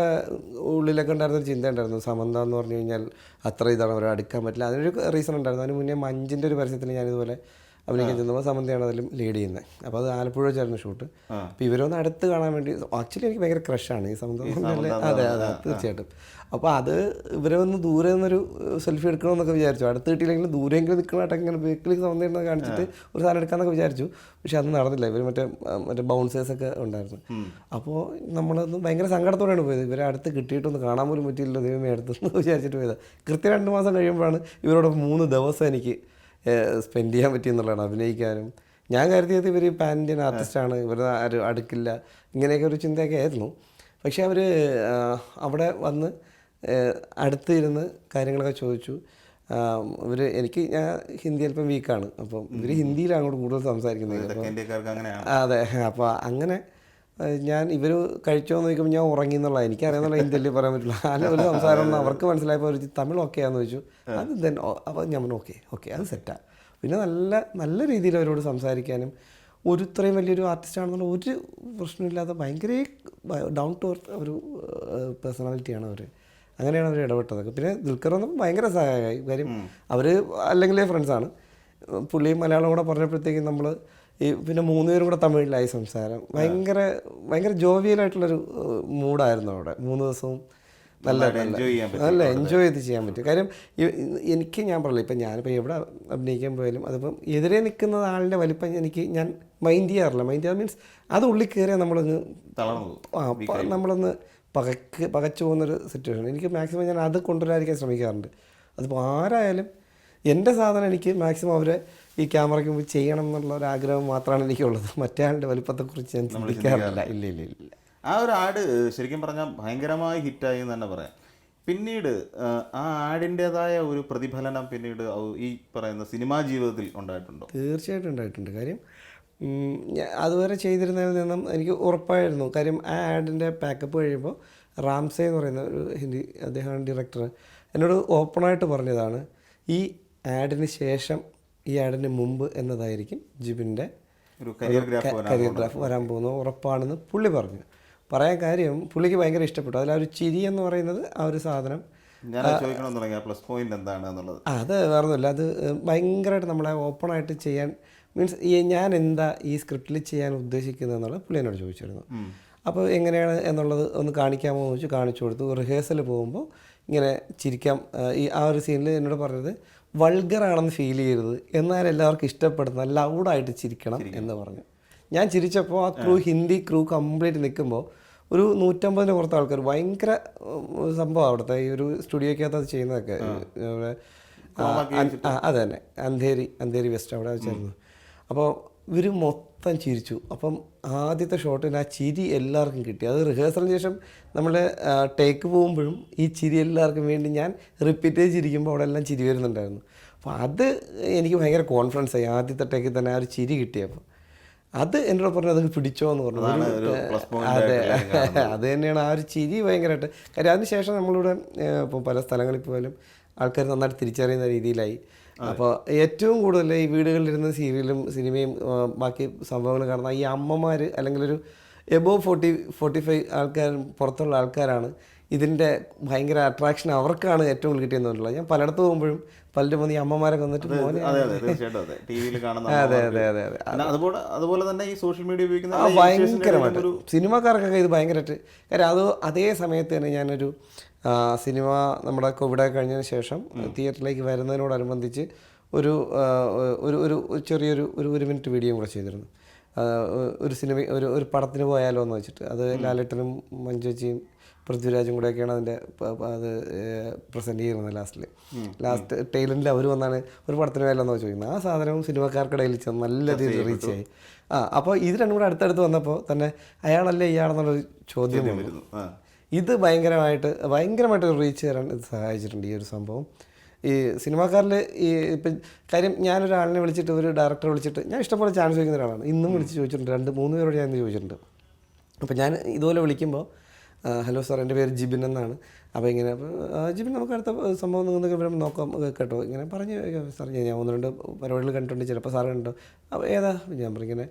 [SPEAKER 2] ഉള്ളിലൊക്കെ ഉണ്ടായിരുന്നൊരു ചിന്ത ഉണ്ടായിരുന്നു സമന്ത എന്ന് പറഞ്ഞു കഴിഞ്ഞാൽ അത്ര ഇതാണ് അവരെ അടുക്കാൻ പറ്റില്ല. അതിനൊരു റീസൺ ഉണ്ടായിരുന്നു. അതിന് മുന്നേ മഞ്ചിന്റെ ഒരു പരസ്യത്തിന് ഞാനിതുപോലെ അഭിനയിക്കാൻ ചെന്നപ്പോൾ സമന്തിയാണ് അതിലും ലീഡ് ചെയ്യുന്നത് അപ്പോൾ അത് ആലപ്പുഴ ചേർന്ന ഷൂട്ട് അപ്പോൾ ഇവരൊന്ന് അടുത്ത് കാണാൻ വേണ്ടി ആക്ച്വലി എനിക്ക് ഭയങ്കര ക്രഷാണ് ഈ സമന്ത അതെ അതെ തീർച്ചയായിട്ടും. അപ്പോൾ അത് ഇവരെ ഒന്ന് ദൂരെ നിന്നൊരു സെൽഫി എടുക്കണമെന്നൊക്കെ വിചാരിച്ചു. അടുത്ത് കിട്ടിയില്ലെങ്കിലും ദൂരെയെങ്കിലും നിൽക്കണമായിട്ട് ഇങ്ങനെ ബേക്കിൽ സമന്തിയുണ്ടെന്ന് കാണിച്ചിട്ട് ഒരു സാധനം എടുക്കാമെന്നൊക്കെ വിചാരിച്ചു. പക്ഷെ അത് നടന്നില്ല. ഇവർ മറ്റേ മറ്റേ ബൗൺസേഴ്സൊക്കെ ഉണ്ടായിരുന്നു. അപ്പോൾ നമ്മളൊന്നും ഭയങ്കര സങ്കടത്തോടെയാണ് പോയത്. ഇവരെ അടുത്ത് കിട്ടിയിട്ടൊന്ന് കാണാൻ പോലും പറ്റിയില്ല ദൈവമേ അടുത്തെന്ന് വിചാരിച്ചിട്ട് പോയത്. കൃത്യം രണ്ട് മാസം കഴിയുമ്പോഴാണ് ഇവരോട് മൂന്ന് ദിവസം എനിക്ക് സ്പെൻഡ് ചെയ്യാൻ പറ്റി എന്നുള്ളതാണ് അഭിനയിക്കാനും. ഞാൻ കരുതിയത് ഇവർ പാൻ ഇന്ത്യൻ ആർട്ടിസ്റ്റാണ് ഇവർ ആരും അടുക്കില്ല ഇങ്ങനെയൊക്കെ ഒരു ചിന്തയൊക്കെ ആയിരുന്നു. പക്ഷേ അവർ അവിടെ വന്ന് അടുത്ത് ഇരുന്ന് കാര്യങ്ങളൊക്കെ ചോദിച്ചു. ഇവർ എനിക്ക് ഞാൻ ഹിന്ദി അല്പം വീക്കാണ് അപ്പം ഇവർ ഹിന്ദിയിലാണ് അങ്ങോട്ട് കൂടുതൽ സംസാരിക്കുന്നത്. അതെ. അപ്പോൾ അങ്ങനെ ഞാൻ ഇവർ കഴിച്ചോ എന്ന് ചോദിക്കുമ്പോൾ ഞാൻ ഉറങ്ങി എന്നുള്ള എനിക്കറിയാന്നുള്ള ഹിന്ദിയിൽ പറയാൻ പറ്റില്ല. അല്ല ഒരു സംസാരം അവർക്ക് മനസ്സിലായപ്പോൾ ഒരു തമിഴ് ഓക്കെ ആണെന്ന് ചോദിച്ചു. അത് ദെൻ അപ്പോൾ ഞാൻ ഓക്കെ ഓക്കെ അത് സെറ്റാണ് പിന്നെ നല്ല നല്ല രീതിയിൽ അവരോട് സംസാരിക്കാനും ഒരു ഇത്രയും വലിയൊരു ആർട്ടിസ്റ്റ് ആണെന്നുള്ള ഒരു പ്രശ്നമില്ലാതെ ഭയങ്കര ഡൗൺ ടു എർത്ത് ഒരു പേഴ്സണാലിറ്റിയാണ് അവർ അങ്ങനെയാണ് അവർ ഇടപെട്ടതൊക്കെ പിന്നെ ദുൽഖർ വന്നപ്പോൾ ഭയങ്കര സഹായമായി കാര്യം അവർ അല്ലെങ്കിലേ ഫ്രണ്ട്സാണ് പുള്ളി മലയാളം കൂടെ പറഞ്ഞപ്പോഴത്തേക്കും നമ്മൾ ഈ പിന്നെ മൂന്നുപേരും കൂടെ തമിഴിലായി സംസാരം. ഭയങ്കര ഭയങ്കര ജോവിയലായിട്ടുള്ളൊരു മൂഡായിരുന്നു അവിടെ. മൂന്ന് ദിവസവും നല്ല നല്ല- എൻജോയ് ചെയ്ത് ചെയ്യാൻ പറ്റും കാര്യം എനിക്ക് ഞാൻ പറഞ്ഞില്ല ഇപ്പം ഞാനിപ്പോൾ എവിടെ അഭിനയിക്കാൻ പോയാലും അതിപ്പം എതിരെ നിൽക്കുന്ന ആളിന്റെ വലിപ്പം എനിക്ക് ഞാൻ മൈൻഡ് ചെയ്യാറില്ല. മൈൻഡ് ചെയ്യാറ് മീൻസ് അത് ഉള്ളിൽ കയറിയാൽ നമ്മളൊന്ന് നമ്മളൊന്ന് പകക്ക് പകച്ചു പോകുന്നൊരു സിറ്റുവേഷൻ എനിക്ക് മാക്സിമം ഞാൻ അത് കൊണ്ടുവരാതിരിക്കാൻ ശ്രമിക്കാറുണ്ട്. അതിപ്പോൾ ആരായാലും എന്റെ സാധനം എനിക്ക് മാക്സിമം അവരെ ഈ ക്യാമറയ്ക്ക് മുമ്പ് ചെയ്യണം എന്നുള്ള ഒരു ആഗ്രഹം മാത്രമാണ് എനിക്കുള്ളത്. മറ്റേ ആളുടെ വലിപ്പത്തെക്കുറിച്ച് ഞാൻ ചിന്തിക്കാറില്ല. ഇല്ല ഇല്ല ഇല്ല.
[SPEAKER 1] ആ ഒരു ആട് ശരിക്കും പറഞ്ഞാൽ ഭയങ്കരമായി ഹിറ്റായി എന്ന് തന്നെ പറയാം. പിന്നീട് ആ, ആടിന്റെതായ ഒരു പ്രതിഫലനം പിന്നീട് ഈ പറയുന്ന സിനിമാ ജീവിതത്തിൽ ഉണ്ടായിട്ടുണ്ടോ?
[SPEAKER 2] തീർച്ചയായിട്ടും ഉണ്ടായിട്ടുണ്ട്. കാര്യം അതുവരെ ചെയ്തിരുന്നതിൽ നിന്നും എനിക്ക് ഉറപ്പായിരുന്നു. കാര്യം ആ ആഡിന്റെ പാക്കപ്പ് കഴിയുമ്പോൾ റാംസെ എന്ന് പറയുന്ന ഒരു ഹിന്ദി അദ്ദേഹമാണ് ഡയറക്ടർ എന്നോട് ഓപ്പണായിട്ട് പറഞ്ഞതാണ് ഈ ആഡിന് ശേഷം ഈ ആഡിന് മുമ്പ് എന്നതായിരിക്കും
[SPEAKER 1] ജിബിന്റെ കരിയർ ഗ്രാഫ് വരാൻ
[SPEAKER 2] പോകുന്നത്. ഉറപ്പാണെന്ന് പുള്ളി പറഞ്ഞു. പറയാൻ കാര്യം പുള്ളിക്ക് ഭയങ്കര ഇഷ്ടപ്പെട്ടു. അതിൽ ആ ഒരു ചിരി എന്ന് പറയുന്നത് ആ ഒരു സാധനം
[SPEAKER 1] പ്ലസ് പോയിന്റ് എന്താണ് എന്നുള്ളത്.
[SPEAKER 2] ആ, അത് വേറൊന്നുമില്ല. അത് ഭയങ്കരമായിട്ട് നമ്മളെ ഓപ്പണായിട്ട് ചെയ്യാൻ മീൻസ് ഈ ഞാൻ എന്താ ഈ സ്ക്രിപ്റ്റിൽ ചെയ്യാൻ ഉദ്ദേശിക്കുന്നത് എന്നുള്ളത് പുള്ളി എന്നോട് ചോദിച്ചിരുന്നു. അപ്പോൾ എങ്ങനെയാണ് എന്നുള്ളത് ഒന്ന് കാണിക്കാമോ എന്ന് ചോദിച്ചു. കാണിച്ചു കൊടുത്തു. റിഹേഴ്സൽ പോകുമ്പോൾ ഇങ്ങനെ ചിരിക്കാം. ഈ ആ ഒരു സീനിൽ എന്നോട് പറഞ്ഞത് വൾഗറാണെന്ന് ഫീൽ ചെയ്യരുത്. എന്നാൽ എല്ലാവർക്കും ഇഷ്ടപ്പെടുന്ന ലൗഡായിട്ട് ചിരിക്കണം എന്ന് പറഞ്ഞു. ഞാൻ ചിരിച്ചപ്പോൾ ആ ക്രൂ ഹിന്ദി ക്രൂ കംപ്ലീറ്റ് നിൽക്കുമ്പോൾ ഒരു നൂറ്റമ്പതിന് പുറത്ത് ആൾക്കാർ ഭയങ്കര സംഭവം അവിടുത്തെ ഈ ഒരു സ്റ്റുഡിയോക്കകത്ത് അത് ചെയ്യുന്നതൊക്കെ. അത് തന്നെ അന്ധേരി അന്ധേരി വെസ്റ്റ് അവിടെ വെച്ചായിരുന്നു. അപ്പോൾ ഇവർ മൊത്തം ചിരിച്ചു. അപ്പം ആദ്യത്തെ ഷോട്ടിന് ആ ചിരി എല്ലാവർക്കും കിട്ടി. അത് റിഹേഴ്സലിന് ശേഷം നമ്മൾ ടേക്ക് പോകുമ്പോഴും ഈ ചിരി എല്ലാവർക്കും വേണ്ടി ഞാൻ റിപ്പീറ്റ് ചെയ്ത് ചിരിക്കുമ്പോൾ അവിടെ എല്ലാം ചിരി വരുന്നുണ്ടായിരുന്നു. അപ്പോൾ അത് എനിക്ക് ഭയങ്കര കോൺഫിഡൻസ് ആയി. ആദ്യത്തെ ടേക്കിൽ തന്നെ ആ ഒരു ചിരി കിട്ടിയപ്പോൾ അത് എന്നോട് പറഞ്ഞു അത് പിടിച്ചോ എന്ന് പറഞ്ഞു. അതെ. അത് തന്നെയാണ് ആ ഒരു ചിരി ഭയങ്കരമായിട്ട്. കാര്യം അതിനുശേഷം നമ്മളിവിടെ ഇപ്പോൾ പല സ്ഥലങ്ങളിൽ പോയാലും ആൾക്കാർ നന്നായിട്ട് തിരിച്ചറിയുന്ന രീതിയിലായി. അപ്പോൾ ഏറ്റവും കൂടുതൽ ഈ വീടുകളിലിരുന്ന് സീരിയലും സിനിമയും ബാക്കി സംഭവങ്ങളും കാണുന്ന ഈ അമ്മമാർ അല്ലെങ്കിൽ ഒരു എബോവ് ഫോർട്ടി ഫോർട്ടി ഫൈവ് ആൾക്കാർ പുറത്തുള്ള ആൾക്കാരാണ്. ഇതിന്റെ ഭയങ്കര അട്രാക്ഷൻ അവർക്കാണ് ഏറ്റവും കൂടുതൽ കിട്ടിയെന്നുള്ളത് ഞാൻ പലയിടത്ത് പോകുമ്പോഴും പലരും വന്ന് ഈ അമ്മമാരെ വന്നിട്ട് മോനെ.
[SPEAKER 1] അതെ അതെ തീർച്ചയായിട്ടും അതെ. ടിവിയിൽ കാണുന്ന
[SPEAKER 2] അതെ അതെ അതെ അതെ.
[SPEAKER 1] അതുപോലെ അതുപോലെ തന്നെ ഈ സോഷ്യൽ മീഡിയ ഉപയോഗിക്കുന്ന
[SPEAKER 2] ഭയങ്കരമായിട്ട്. സിനിമാക്കാർക്കൊക്കെ ഇത് ഭയങ്കരമായിട്ട്. കാര്യം അത് അതേ സമയത്ത് തന്നെ ഞാനൊരു സിനിമ നമ്മുടെ കോവിഡ് കഴിഞ്ഞതിന് ശേഷം തിയേറ്ററിലേക്ക് വരുന്നതിനോടനുബന്ധിച്ച് ഒരു ഒരു ഒരു ചെറിയൊരു ഒരു ഒരു മിനിറ്റ് വീഡിയോ കൂടെ ചെയ്തിരുന്നു. ഒരു സിനിമ ഒരു ഒരു പടത്തിന് പോയാലോ എന്ന് വെച്ചിട്ട്. അത് ലാലേട്ടനും മഞ്ജുച്ചിയും പൃഥ്വിരാജും കൂടെയൊക്കെയാണ് അതിന്റെ അത് പ്രസന്റ് ചെയ്യുന്നത് ലാസ്റ്റിൽ ലാസ്റ്റ് ടൈലൻഡിൽ അവർ വന്നാണ് ഒരു പടത്തിന് വില എന്ന് ചോദിക്കുന്നത്. ആ സാധനവും സിനിമക്കാർക്കിടയിൽ ചെന്ന് നല്ല രീതിയിൽ റീച്ച് ആയി. ആ അപ്പോൾ ഇത് രണ്ടും കൂടെ അടുത്തടുത്ത് വന്നപ്പോൾ തന്നെ അയാളല്ലേ ഇയാളെന്നുള്ളൊരു ചോദ്യം
[SPEAKER 1] വരുന്നു.
[SPEAKER 2] ഇത് ഭയങ്കരമായിട്ട് ഭയങ്കരമായിട്ട് റീച്ച് തരാൻ ഇത് സഹായിച്ചിട്ടുണ്ട് ഈ ഒരു സംഭവം. ഈ സിനിമാക്കാരിൽ ഈ ഇപ്പം കാര്യം ഞാനൊരാളിനെ വിളിച്ചിട്ട് ഒരു ഡയറക്ടറെ വിളിച്ചിട്ട് ഞാൻ ഇഷ്ടംപോലെ ചാൻസ് ചോദിക്കുന്ന ഒരാളാണ്. ഇന്നും വിളിച്ച് ചോദിച്ചിട്ടുണ്ട്. രണ്ട് മൂന്ന് പേരോട് ഞാൻ ഇന്ന് ചോദിച്ചിട്ടുണ്ട്. അപ്പോൾ ഞാൻ ഇതുപോലെ വിളിക്കുമ്പോൾ ഹലോ സാർ എന്റെ പേര് ജിബിൻ എന്നാണ്. അപ്പോൾ ഇങ്ങനെ ജിബിൻ നമുക്ക് അടുത്ത സംഭവം നിങ്ങൾക്ക് ഇവിടെ നോക്കാം കേട്ടോ. ഇങ്ങനെ പറഞ്ഞ് സാർ ഞാൻ ഒന്ന് രണ്ട് പരിപാടികൾ കണ്ടിട്ടുണ്ട് ചിലപ്പോൾ സാർ കണ്ടോ. അപ്പോൾ ഏതാ? ഞാൻ പറഞ്ഞിങ്ങനെ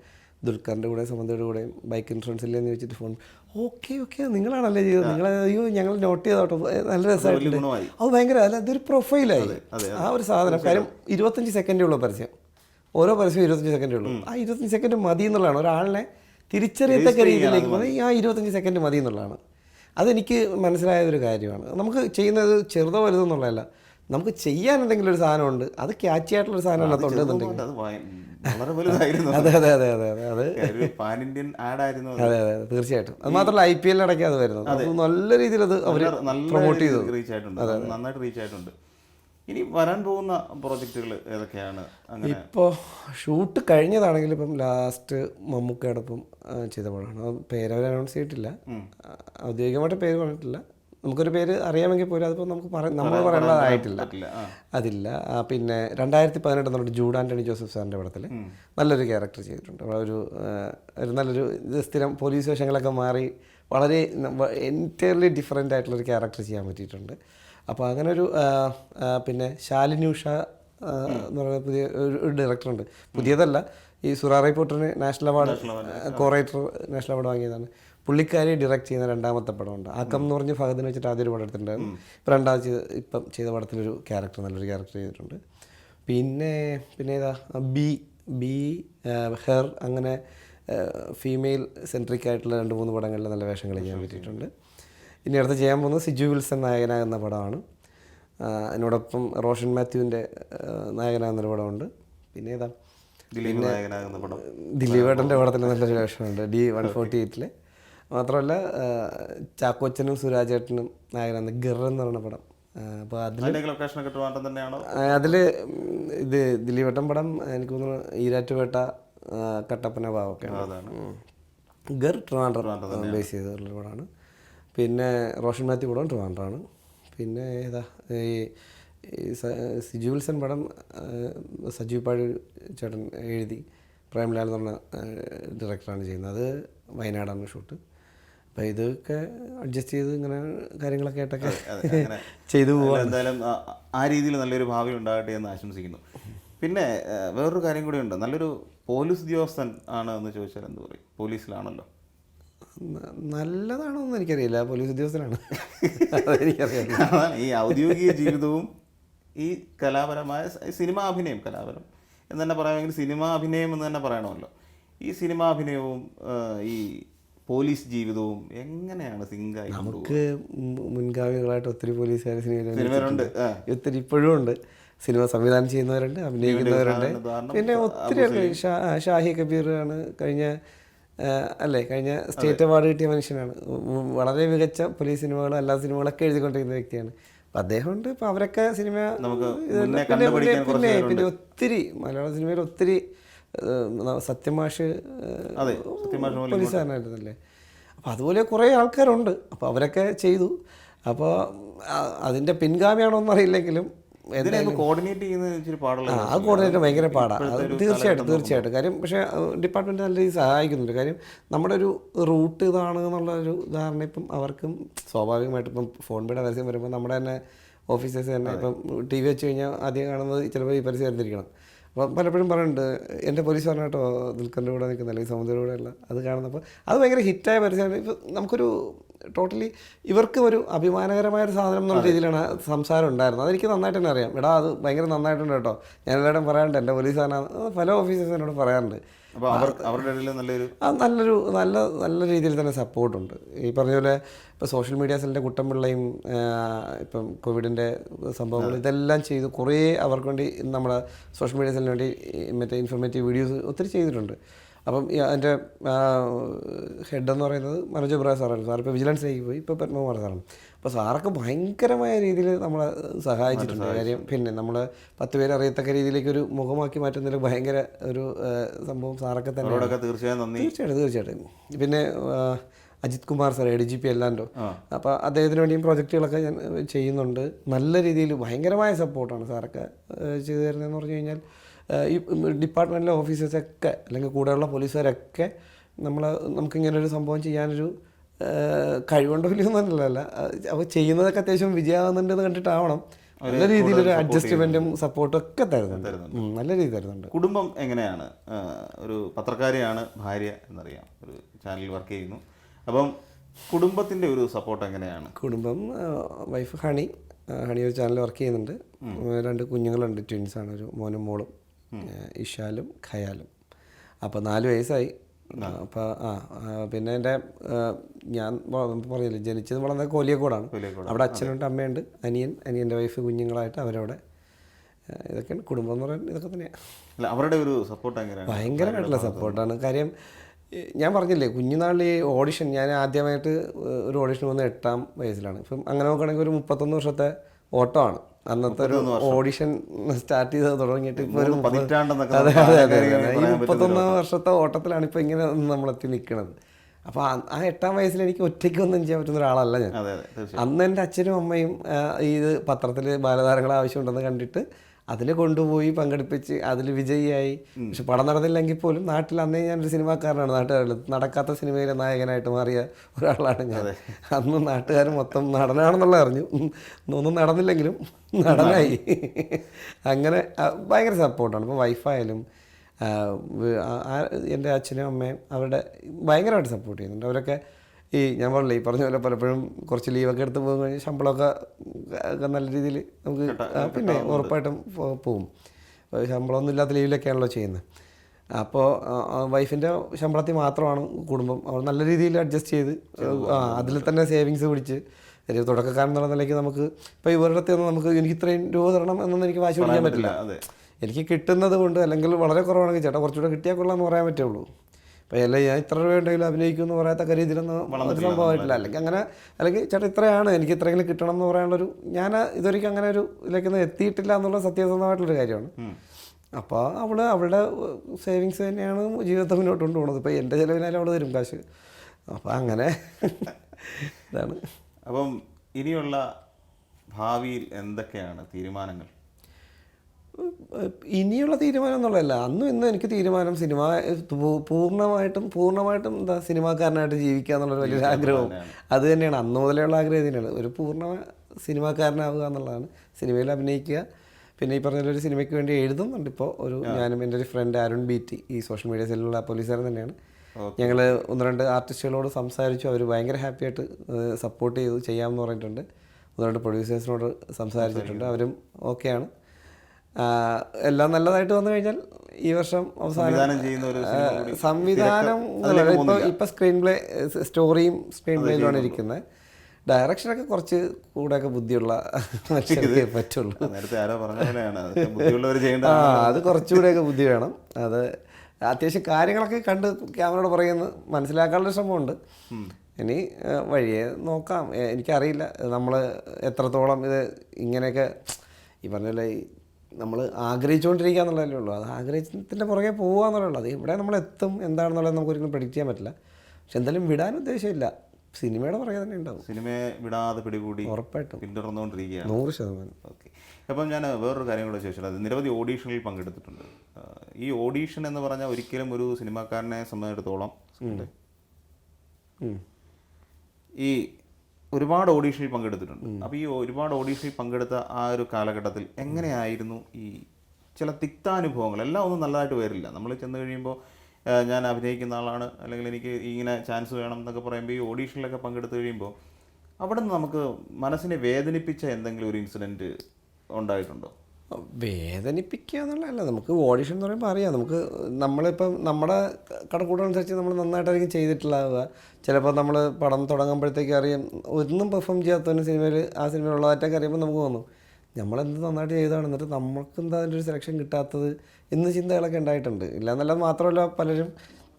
[SPEAKER 2] ദുൽഖറിന്റെ കൂടെ സംബന്ധിയുടെ കൂടെ ബൈക്ക് ഇൻഷുറൻസ് ഇല്ലെന്ന് ചോദിച്ചിട്ട് ഫോൺ ഓക്കെ ഓക്കെ നിങ്ങളാണല്ലേ ചെയ്തത്. നിങ്ങൾ അയ്യോ ഞങ്ങൾ നോട്ട് ചെയ്തോട്ടോ കേട്ടോ നല്ല
[SPEAKER 1] രസമായിട്ട്
[SPEAKER 2] അത് ഭയങ്കര അല്ല അതൊരു പ്രൊഫൈലായി ആ ഒരു സാധനം. കാര്യം ഇരുപത്തഞ്ച് സെക്കൻഡേ ഉള്ളൂ പരസ്യം. ഓരോ പരസ്യം ഇരുപത്തഞ്ച് സെക്കൻഡേ ഉള്ളൂ. ആ ഇരുപത്തഞ്ച് സെക്കൻഡ് മതി എന്നുള്ളതാണ്. ഒരാളിനെ തിരിച്ചറിയത്തക്ക രീതിയിലേക്ക് ആ ഇരുപത്തഞ്ച് സെക്കൻഡ് മതി എന്നുള്ളതാണ്. അതെനിക്ക് മനസ്സിലായ ഒരു കാര്യമാണ്. നമുക്ക് ചെയ്യുന്നത് ചെറുതോ വലുതെന്നുള്ളതല്ല നമുക്ക് ചെയ്യാൻ എന്തെങ്കിലും ഒരു സാധനമുണ്ട്. അത് ക്യാച്ച് ആയിട്ടുള്ള ഒരു സാധനം അതിനകത്തുണ്ട് എന്നുണ്ടെങ്കിൽ.
[SPEAKER 1] വളരെ വലുതായിരുന്നു.
[SPEAKER 2] അതെ അതെ അതെ അതെ അതെ അത്
[SPEAKER 1] പാൻ ഇന്ത്യൻ ആഡ് ആയിരുന്നു അത്.
[SPEAKER 2] അതെ തീർച്ചയായിട്ടും. അത് മാത്രമല്ല ഐ പി എല്ലിനിടയ്ക്ക് അത് വരുന്നത്. നല്ല രീതിയിൽ അത് അവർ പ്രൊമോട്ട് ചെയ്തു.
[SPEAKER 1] റീച്ച് ആയിട്ടുണ്ട്. നന്നായിട്ട് റീച്ച് ആയിട്ടുണ്ട്. ഇനി വരാൻ പോകുന്ന പ്രോജക്റ്റുകൾ ഏതൊക്കെയാണ്?
[SPEAKER 2] ഇപ്പോൾ ഷൂട്ട് കഴിഞ്ഞതാണെങ്കിൽ ഇപ്പം ലാസ്റ്റ് മമ്മൂക്കയോടൊപ്പം ചെയ്ത പടമാണ്. അത് പേരവർ അനൗൺസ് ചെയ്തിട്ടില്ല. ഔദ്യോഗികമായിട്ട് പേര് പറഞ്ഞിട്ടില്ല. നമുക്കൊരു പേര് അറിയാമെങ്കിൽ പോലും അതിപ്പോൾ നമുക്ക് പറയാം നമ്മൾ പറയാനുള്ളതായിട്ടില്ല അതില്ല. പിന്നെ രണ്ടായിരത്തി പതിനെട്ട് നമ്മുടെ ജൂഡ് ആന്റണി ജോസഫ് സാറിന്റെ പടത്തിൽ നല്ലൊരു ക്യാരക്ടർ ചെയ്തിട്ടുണ്ട്. അവിടെ ഒരു ഒരു നല്ലൊരു ഇത് സ്ഥിരം പോലീസ് വേഷങ്ങളൊക്കെ മാറി വളരെ എന്റയർലി ഡിഫറെന്റ് ആയിട്ടുള്ളൊരു ക്യാരക്ടർ ചെയ്യാൻ പറ്റിയിട്ടുണ്ട്. അപ്പോൾ അങ്ങനെ ഒരു പിന്നെ ശാലിനി ഉഷ എന്ന് പറയുന്ന പുതിയ ഒരു ഒരു ഡയറക്ടറുണ്ട് പുതിയതല്ല ഈ സുറാറൈ പോട്ടറിന് നാഷണൽ അവാർഡ് കോറേറ്റർ നാഷണൽ അവാർഡ് വാങ്ങിയതാണ്. പുള്ളിക്കാരി ഡയറക്റ്റ് ചെയ്യുന്ന രണ്ടാമത്തെ പടമുണ്ട്. ആക്കം എന്ന് പറഞ്ഞ് ഫഹദിനെ വെച്ചിട്ട് ആദ്യം ഒരു പടം എടുത്തിട്ടുണ്ടായിരുന്നു ഇപ്പം രണ്ടാമത് ചെയ്ത ഇപ്പം ചെയ്ത പടത്തിലൊരു ക്യാരക്ടർ നല്ലൊരു ക്യാരക്ടർ ചെയ്തിട്ടുണ്ട്. പിന്നെ പിന്നെ ഏതാ? ബി ബി ഹെർ അങ്ങനെ ഫീമെയിൽ സെൻട്രിക് ആയിട്ടുള്ള രണ്ട് മൂന്ന് പടങ്ങളിൽ നല്ല വേഷങ്ങൾ ചെയ്യാൻ പറ്റിയിട്ടുണ്ട്. ഇനി അടുത്ത് ചെയ്യാൻ പോകുന്നത് സിജു വിൽസൺ നായകനാകുന്ന പടമാണ്. അതിനോടൊപ്പം റോഷൻ മാത്യുവിന്റെ നായകനാകുന്നൊരു പടമുണ്ട്. പിന്നെ ഏതാ?
[SPEAKER 1] പടം.
[SPEAKER 2] ദിലീപേട്ടന്റെ പടത്തിൽ നല്ലൊരു വേഷമുണ്ട്. ഡി വൺ ഫോർട്ടി എയ്റ്റിൽ മാത്രമല്ല ചാക്കോച്ചനും സുരാജേട്ടനും നായകനാകുന്ന ഗർ എന്ന് പറയുന്ന പടം. അപ്പോൾ അതിൽ അതിൽ ഇത് ദിലീപേട്ടൻ പടം എനിക്ക് തോന്നുന്നു ഈരാറ്റുപേട്ട കട്ടപ്പന ഭാവമൊക്കെയാണ് ഗർ ട്രിവാൻഡ്രം ബേസ് ചെയ്തിട്ടുള്ള പടമാണ്. പിന്നെ റോഷൻ മാത്യു പടം ട്രിവാൻഡ്രാണ് പിന്നെ ഏതാ ഈ സിജു വിൽസൺ പടം സജീവ് പാഴ് ചേട്ടൻ എഴുതി പ്രേംലാൽ എന്ന് പറഞ്ഞ ഡയറക്ടറാണ് ചെയ്യുന്നത്. അത് വയനാടാണ് ഷൂട്ട് അപ്പോൾ ഇതൊക്കെ അഡ്ജസ്റ്റ് ചെയ്ത് ഇങ്ങനെ കാര്യങ്ങളൊക്കെ ആയിട്ടൊക്കെ ചെയ്തു പോകാം
[SPEAKER 1] എന്തായാലും ആ- ആ രീതിയിൽ നല്ലൊരു ഭാവി ഉണ്ടാകട്ടെ എന്ന് ആശംസിക്കുന്നു. പിന്നെ വേറൊരു കാര്യം കൂടി ഉണ്ട്. നല്ലൊരു പോലീസ് ഉദ്യോഗസ്ഥൻ ആണ് എന്ന് ചോദിച്ചാൽ എന്ത് പറയും? പോലീസിലാണല്ലോ.
[SPEAKER 2] ന- നല്ലതാണോ എന്ന് എനിക്കറിയില്ല. പോലീസ് ഉദ്യോഗസ്ഥനാണ്.
[SPEAKER 1] ഈ ഔദ്യോഗിക ജീവിതവും ഈ കലാപരമായ സ- സിനിമാ അഭിനയം കലാപരം എന്ന് തന്നെ പറയാമെങ്കിൽ സിനിമാ അഭിനയം എന്ന് തന്നെ പറയണമല്ലോ. ഈ സിനിമാ അഭിനയവും ഈ പോലീസ് ജീവിതവും എങ്ങനെയാണ് സിംഗായി
[SPEAKER 2] നമുക്ക് മുൻഗാമികളായിട്ട് ഒത്തിരി പോലീസുകാർ
[SPEAKER 1] സിനിമയിലുണ്ട്.
[SPEAKER 2] ഒത്തിരി ഇപ്പോഴും ഉണ്ട്. സിനിമ സംവിധാനം ചെയ്യുന്നവരുണ്ട് അഭിനയിക്കുന്നവരുണ്ട്. പിന്നെ ഒത്തിരി ഷാഹി കബീർ ആണ് കഴിഞ്ഞ അല്ലേ? കഴിഞ്ഞ സ്റ്റേറ്റ് അവാർഡ് കിട്ടിയ മനുഷ്യനാണ്. വളരെ മികച്ച പോലീസ് സിനിമകളും എല്ലാ സിനിമകളൊക്കെ എഴുതിക്കൊണ്ടിരിക്കുന്ന വ്യക്തിയാണ്. അപ്പം അദ്ദേഹം ഉണ്ട് ഇപ്പം അവരൊക്കെ സിനിമ പിന്നെ- പിന്നെ- ഒത്തിരി മലയാള സിനിമയിൽ ഒത്തിരി സത്യമാഷ് പോലീസുകാരനായിരുന്നല്ലേ അപ്പോൾ അതുപോലെ കുറേ ആൾക്കാരുണ്ട്. അപ്പോൾ അവരൊക്കെ ചെയ്തു. അപ്പോൾ അതിന്റെ പിൻഗാമിയാണോ എന്നറിയില്ലെങ്കിലും
[SPEAKER 1] കോർഡിനേറ്റ് ചെയ്യുന്നത് ഇച്ചിരി പാടുള്ള
[SPEAKER 2] ആ കോർഡിനേറ്റ് ഭയങ്കര പാടാണ് അത് തീർച്ചയായിട്ടും തീർച്ചയായിട്ടും. കാര്യം പക്ഷേ ഡിപ്പാർട്ട്മെന്റ് നല്ല രീതിയിൽ സഹായിക്കുന്നുണ്ട്. കാര്യം നമ്മുടെ ഒരു റൂട്ട് ഇതാണ് എന്നുള്ള ഒരു ധാരണ ഇപ്പം അവർക്കും സ്വാഭാവികമായിട്ട് ഇപ്പം ഫോൺ പേയുടെ പരസ്യം വരുമ്പോൾ നമ്മുടെ തന്നെ ഓഫീസേഴ്സ് തന്നെ ഇപ്പം ടി വി വെച്ച് കഴിഞ്ഞാൽ ആദ്യം കാണുന്നത് ചിലപ്പോൾ ഈ പരസ്യം അറിഞ്ഞിരിക്കണം അപ്പം പലപ്പോഴും പറയുന്നുണ്ട് എന്റെ പോലീസ് പറഞ്ഞ കേട്ടോ ദുൽഖറിന്റെ കൂടെ നിൽക്കുന്ന അല്ലെങ്കിൽ സമുദ്രയുടെ കൂടെ അല്ല അത് കാണുന്നപ്പോൾ അത് ഭയങ്കര ഹിറ്റായ പരസ്യമാണ്. ഇപ്പം നമുക്കൊരു ടോട്ടലി ഇവർക്ക് ഒരു അഭിമാനകരമായ ഒരു സാധനം എന്നുള്ള രീതിയിലാണ് സംസാരം ഉണ്ടായിരുന്നത്. അതെനിക്ക് നന്നായിട്ട് തന്നെ അറിയാം. എടാ അത് ഭയങ്കര നന്നായിട്ടുണ്ട് കേട്ടോ. ഞാൻ എല്ലാവരും പറയാറുണ്ട് എന്റെ പോലീസാണ് പല ഓഫീസേഴ്സ് എന്നോട് പറയാറുണ്ട്.
[SPEAKER 1] അപ്പോൾ അവർ അവരുടെ ഇടയിൽ നല്ലൊരു
[SPEAKER 2] നല്ലൊരു നല്ല നല്ല രീതിയിൽ തന്നെ സപ്പോർട്ടുണ്ട് ഈ പറഞ്ഞ പോലെ ഇപ്പോൾ സോഷ്യൽ മീഡിയ സെല്ലിന്റെ കുട്ടമ്പിള്ളയും ഇപ്പം കോവിഡിന്റെ സംഭവങ്ങൾ ഇതെല്ലാം ചെയ്ത് കുറേ അവർക്ക് വേണ്ടി നമ്മുടെ സോഷ്യൽ മീഡിയ സെല്ലിന് വേണ്ടി മറ്റേ ഇൻഫർമേറ്റീവ് വീഡിയോസ് ഒത്തിരി ചെയ്തിട്ടുണ്ട്. അപ്പം എന്റെ അതിന്റെ ഹെഡ് എന്ന് പറയുന്നത് മനോജ് ഇബ്രാഹിം സാറാണ് സാർ ഇപ്പോൾ വിജിലൻസിലേക്ക് പോയി. ഇപ്പോൾ പത്മകുമാർ സാറാണ്. അപ്പോൾ സാറൊക്കെ ഭയങ്കരമായ രീതിയിൽ നമ്മളെ സഹായിച്ചിട്ടുണ്ട്. കാര്യം പിന്നെ നമ്മൾ പത്ത് പേര് അറിയത്തക്ക രീതിയിലേക്ക് ഒരു മുഖമാക്കി മാറ്റുന്നതിൽ ഭയങ്കര ഒരു സംഭവം സാറൊക്കെ തന്നെ
[SPEAKER 1] തീർച്ചയായിട്ടും തീർച്ചയായും
[SPEAKER 2] തീർച്ചയായിട്ടും തീർച്ചയായിട്ടും. പിന്നെ Ajith Kumar sir A D G P എല്ലാണ്ടോ അപ്പോൾ അദ്ദേഹത്തിന് വേണ്ടിയും പ്രോജക്റ്റുകളൊക്കെ ഞാൻ ചെയ്യുന്നുണ്ട്. നല്ല രീതിയിൽ ഭയങ്കരമായ സപ്പോർട്ടാണ് സാറൊക്കെ ചെയ്തു തരുന്നതെന്ന് പറഞ്ഞു കഴിഞ്ഞാൽ ഈ ഡിപ്പാർട്ട്മെന്റിലെ ഓഫീസേഴ്സൊക്കെ അല്ലെങ്കിൽ കൂടെയുള്ള പോലീസുകാരൊക്കെ നമ്മൾ നമുക്കിങ്ങനെ ഒരു സംഭവം ചെയ്യാനൊരു കഴിവുണ്ടോ ഇല്ലയോ എന്നല്ല അപ്പോൾ ചെയ്യുന്നതൊക്കെ അത്യാവശ്യം വിജയമാകുന്നുണ്ടെന്ന് കണ്ടിട്ടാവണം. നല്ല രീതിയിലൊരു അഡ്ജസ്റ്റ്മെന്റും സപ്പോർട്ടും ഒക്കെ തരുന്നുണ്ട്. നല്ല രീതി തരുന്നുണ്ട്.
[SPEAKER 1] കുടുംബം എങ്ങനെയാണ്? ഒരു പത്രക്കാരിയാണ് ഭാര്യ എന്നറിയാം. ഒരു ചാനലിൽ വർക്ക് ചെയ്യുന്നു. അപ്പം കുടുംബത്തിന്റെ ഒരു സപ്പോർട്ട് എങ്ങനെയാണ്?
[SPEAKER 2] കുടുംബം വൈഫ് ഹണി. ഹണി ഒരു ചാനൽ വർക്ക് ചെയ്യുന്നുണ്ട്. രണ്ട് കുഞ്ഞുങ്ങളുണ്ട്. ട്വിൻസാണ് ഒരു മോനും മോളും. ഇഷാലും ഖയാലും. അപ്പോൾ നാല് വയസ്സായി. അപ്പോൾ ആ പിന്നെ എന്റെ ഞാൻ പറയില്ല പറഞ്ഞില്ലേ ജനിച്ചത് വളർന്ന കോലിയക്കോടാണ്.
[SPEAKER 1] കോലിയക്കോട്,
[SPEAKER 2] അവിടെ അച്ഛനുണ്ട് അമ്മയുണ്ട് അനിയൻ അനിയന്റെ വൈഫ് കുഞ്ഞുങ്ങളായിട്ട് അവരവിടെ ഇതൊക്കെയാണ് കുടുംബം എന്ന് പറയുന്നത് ഇതൊക്കെ തന്നെയാണ്
[SPEAKER 1] അല്ല അവരുടെ ഒരു സപ്പോർട്ട് എങ്ങനെയാണ്?
[SPEAKER 2] ഭയങ്കരമായിട്ടുള്ള സപ്പോർട്ടാണ് കാര്യം ഞാൻ പറഞ്ഞില്ലേ കുഞ്ഞുനാളിൽ ഈ ഓഡിഷൻ ഞാൻ ആദ്യമായിട്ട് ഒരു ഓഡിഷൻ വന്ന എട്ടാം വയസ്സിലാണ്. ഇപ്പം അങ്ങനെ നോക്കുകയാണെങ്കിൽ ഒരു മുപ്പത്തൊന്ന് വർഷത്തെ ഓട്ടമാണ്. അന്നത്തെ ഒരു ഓഡിഷൻ സ്റ്റാർട്ട് ചെയ്ത് തുടങ്ങിയിട്ട് ഇപ്പൊ ഒരു
[SPEAKER 1] മൂന്ന്
[SPEAKER 2] മുപ്പത്-
[SPEAKER 1] പതിറ്റാണ്ടെന്നൊക്കെ
[SPEAKER 2] അതെ അതെ അതെ ഈ
[SPEAKER 1] പറയാൻ
[SPEAKER 2] വർഷത്തെ ഓട്ടത്തിലാണ് ഇപ്പൊ ഇങ്ങനെ നമ്മളെത്തി നിൽക്കുന്നത് അപ്പോൾ ആ എട്ടാം വയസ്സിൽ എനിക്ക് ഒറ്റയ്ക്ക് ഒന്നും ചെയ്യാൻ പറ്റുന്ന ഒരാളല്ല ഞാൻ. അന്ന് എന്റെ അച്ഛനും അമ്മയും ഈ ഇത് പത്രത്തിൽ ബാലതാരങ്ങളെ ആവശ്യമുണ്ടെന്ന് കണ്ടിട്ട് അതിൽ കൊണ്ടുപോയി പങ്കെടുപ്പിച്ച് അതിൽ വിജയിയായി. പക്ഷെ പടം നടന്നില്ലെങ്കിൽ പോലും നാട്ടിൽ അന്നേ ഞാനൊരു സിനിമാക്കാരനാണ് നാട്ടുകാരിൽ. നടക്കാത്ത സിനിമയിലെ നായകനായിട്ട് മാറിയ ഒരാളാണ് ഞാൻ. അന്ന് നാട്ടുകാർ മൊത്തം നടനാണെന്നുള്ള അറിഞ്ഞു. ഒന്നും നടന്നില്ലെങ്കിലും നടനായി. അങ്ങനെ ഭയങ്കര സപ്പോർട്ടാണ്. ഇപ്പോൾ വൈഫായാലും എന്റെ അച്ഛനും അമ്മയും അവരുടെ ഭയങ്കരമായിട്ട് സപ്പോർട്ട് ചെയ്യുന്നുണ്ട്. അവരൊക്കെ ഈ ഞാൻ പറഞ്ഞില്ല ഈ പറഞ്ഞ പോലെ പലപ്പോഴും കുറച്ച് ലീവൊക്കെ എടുത്ത് പോകും കഴിഞ്ഞാൽ ശമ്പളമൊക്കെ നല്ല രീതിയിൽ നമുക്ക് പിന്നെ ഉറപ്പായിട്ടും പോകും പോവും. ശമ്പളമൊന്നും ഇല്ലാത്ത ലീവിലൊക്കെയാണല്ലോ ചെയ്യുന്നത്. അപ്പോൾ വൈഫിന്റെ ശമ്പളത്തിൽ മാത്രമാണ് കുടുംബം. അവർ നല്ല രീതിയിൽ അഡ്ജസ്റ്റ് ചെയ്ത് അതിൽ തന്നെ സേവിങ്സ് പിടിച്ച് ഒരു തുടക്കക്കാരൻ എന്നുള്ള നിലയ്ക്ക് നമുക്ക് ഇപ്പോൾ ഇവരുടെ ഒന്നും നമുക്ക് എനിക്ക് ഇത്രയും രൂപ തരണം എന്നൊന്നും എനിക്ക് വാശി പിടിക്കാൻ പറ്റില്ല. എനിക്ക് കിട്ടുന്നത് കൊണ്ട് അല്ലെങ്കിൽ വളരെ കുറവാണെങ്കിൽ ചേട്ടാ കുറച്ചുകൂടെ കിട്ടിയാൽ കൊള്ളാമെന്ന് പറയാൻ പറ്റുള്ളൂ അപ്പോൾ അല്ല ഞാൻ ഇത്ര രൂപ ഉണ്ടെങ്കിലും അഭിനയിക്കും എന്ന് പറയാത്ത രീതിയിലൊന്നും വളർന്നു സംഭവമായിട്ടില്ല അല്ലെങ്കിൽ അങ്ങനെ അല്ലെങ്കിൽ ചേട്ടാ ഇത്രയാണ് എനിക്ക് ഇത്രയെങ്കിലും കിട്ടണം എന്ന് പറയാനുള്ളൊരു ഞാൻ ഇതുവരെയ്ക്കും അങ്ങനെ ഒരു ഇതിലേക്കൊന്നും എത്തിയിട്ടില്ല എന്നുള്ള സത്യസന്ധമായിട്ടുള്ളൊരു കാര്യമാണ്. അപ്പോൾ അവൾ അവളുടെ സേവിങ്സ് തന്നെയാണ് ജീവിതത്തെ മുന്നോട്ട് കൊണ്ടുപോകുന്നത്. ഇപ്പോൾ എന്റെ ചിലവിനാലും അവൾ തരും കാശ്. അപ്പോൾ അങ്ങനെ ഇതാണ്.
[SPEAKER 1] അപ്പം ഇനിയുള്ള ഭാവിയിൽ എന്തൊക്കെയാണ് തീരുമാനങ്ങൾ?
[SPEAKER 2] ഇനിയുള്ള തീരുമാനം എന്നുള്ളതല്ല. അന്നും ഇന്നും എനിക്ക് തീരുമാനം സിനിമ പൂർണമായിട്ടും പൂർണമായിട്ടും എന്താ സിനിമാക്കാരനായിട്ട് ജീവിക്കുക എന്നുള്ളൊരു വലിയൊരു ആഗ്രഹവും അത് തന്നെയാണ്. അന്ന് മുതലെയുള്ള ആഗ്രഹം തന്നെയാണ്. ഒരു പൂർണ സിനിമാക്കാരനാവുക എന്നുള്ളതാണ്. സിനിമയിൽ അഭിനയിക്കുക. പിന്നെ ഈ പറഞ്ഞ ഒരു സിനിമയ്ക്ക് വേണ്ടി എഴുതുന്നുണ്ട് ഇപ്പോൾ ഒരു ഞാനും എന്റെ ഒരു ഫ്രണ്ട് അരുൺ ബീറ്റി ഈ സോഷ്യൽ മീഡിയ സെല്ലിലുള്ള പോലീസുകാരൻ തന്നെയാണ്. ഞങ്ങൾ ഒന്ന് രണ്ട് ആർട്ടിസ്റ്റുകളോട് സംസാരിച്ചു. അവർ ഭയങ്കര ഹാപ്പി ആയിട്ട് സപ്പോർട്ട് ചെയ്തു. ചെയ്യാമെന്ന് പറഞ്ഞിട്ടുണ്ട്. ഒന്ന് രണ്ട് പ്രൊഡ്യൂസേഴ്സിനോട് സംസാരിച്ചിട്ടുണ്ട്. അവരും ഓക്കെയാണ് എല്ലാം നല്ലതായിട്ട് വന്നു കഴിഞ്ഞാൽ ഈ വർഷം അവസാനം
[SPEAKER 1] സംവിധാനം അതിലേക്ക്
[SPEAKER 2] ഇപ്പൊ ഇപ്പൊ സ്ക്രീൻ പ്ലേ സ്റ്റോറിയും സ്ക്രീൻ പ്ലേയിലാണ് ഇരിക്കുന്നത്. ഡയറക്ഷനൊക്കെ കുറച്ച് കൂടെയൊക്കെ ബുദ്ധിയുള്ള മനുഷ്യർക്കേ പറ്റുള്ളൂ.
[SPEAKER 1] ആ,
[SPEAKER 2] അത് കുറച്ചുകൂടെയൊക്കെ ബുദ്ധി വേണം. അത് അത്യാവശ്യം കാര്യങ്ങളൊക്കെ കണ്ട് ക്യാമറയോട് പറയുന്നത് മനസ്സിലാക്കാനുള്ള ശ്രമമുണ്ട്. ഇനി വഴിയെ നോക്കാം. എനിക്കറിയില്ല. നമ്മൾ എത്രത്തോളം ഇത് ഇങ്ങനെയൊക്കെ ഈ പറഞ്ഞ നമ്മൾ ആഗ്രഹിച്ചുകൊണ്ടിരിക്കുക എന്നുള്ളതല്ലേ ഉള്ളൂ. അത് ആഗ്രഹത്തിന്റെ പുറകെ പോകുക എന്നുള്ളതേ ഉള്ളൂ അത് ഇവിടെ നമ്മൾ എത്തും എന്താണെന്നുള്ളത് നമുക്ക് ഒരിക്കലും പ്രഡിക്റ്റ് ചെയ്യാൻ പറ്റില്ല. പക്ഷെ എന്തായാലും വിടാൻ ഉദ്ദേശമില്ല. സിനിമയുടെ പുറകെ തന്നെ ഉണ്ടാവും.
[SPEAKER 1] സിനിമയെ വിടാതെ പിടികൂടി
[SPEAKER 2] ഉറപ്പായിട്ടും.
[SPEAKER 1] പിന്തുടർന്നുകൊണ്ടിരിക്കുകയാണ്.
[SPEAKER 2] നൂറ് ശതമാനം.
[SPEAKER 1] ഓക്കെ. അപ്പം ഞാൻ വേറൊരു കാര്യം കൂടെ ചോദിച്ചത് അത് നിരവധി ഓഡീഷനിൽ പങ്കെടുത്തിട്ടുണ്ട്. ഈ ഓഡീഷൻ എന്ന് പറഞ്ഞാൽ ഒരിക്കലും ഒരു സിനിമാക്കാരനെ സംബന്ധിച്ചിടത്തോളം ഈ ഒരുപാട് ഓഡീഷനിൽ പങ്കെടുത്തിട്ടുണ്ട്. അപ്പോൾ ഈ ഒരുപാട് ഓഡീഷനിൽ പങ്കെടുത്ത ആ ഒരു കാലഘട്ടത്തിൽ എങ്ങനെയായിരുന്നു ഈ ചില തിക്താനുഭവങ്ങൾ? എല്ലാം ഒന്നും നല്ലതായിട്ട് വരില്ല. നമ്മൾ ചെന്ന് കഴിയുമ്പോൾ ഞാൻ അഭിനയിക്കുന്ന ആളാണ് അല്ലെങ്കിൽ എനിക്ക് ഇങ്ങനെ ചാൻസ് വേണം എന്നൊക്കെ പറയുമ്പോൾ ഈ ഓഡീഷനിലൊക്കെ പങ്കെടുത്തു കഴിയുമ്പോൾ അവിടെ നിന്ന് നമുക്ക് മനസ്സിനെ വേദനിപ്പിച്ച എന്തെങ്കിലും ഒരു ഇൻസിഡന്റ് ഉണ്ടായിട്ടുണ്ടോ?
[SPEAKER 2] വേദനിപ്പിക്കുക എന്നുള്ളതല്ല നമുക്ക് ഓഡിഷൻ എന്ന് പറയുമ്പോൾ അറിയാം. നമുക്ക് നമ്മളിപ്പം നമ്മുടെ കടക്കൂട്ടനുസരിച്ച് നമ്മൾ നന്നായിട്ടായിരിക്കും ചെയ്തിട്ടുള്ളതാവുക. ചിലപ്പോൾ നമ്മൾ പടം തുടങ്ങുമ്പോഴത്തേക്കും അറിയാം ഒന്നും പെർഫോം ചെയ്യാത്തവന് സിനിമയിൽ ആ സിനിമയിലുള്ളതായിട്ടൊക്കെ അറിയുമ്പോൾ നമുക്ക് തോന്നും നമ്മളെന്ത് നന്നായിട്ട് ചെയ്തതാണ്? എന്നിട്ട് നമ്മൾക്ക് എന്താ അതിന്റെ ഒരു സെലക്ഷൻ കിട്ടാത്തത്? എന്ന് ചിന്തകളൊക്കെ ഉണ്ടായിട്ടുണ്ട്. ഇല്ല മാത്രമല്ല പലരും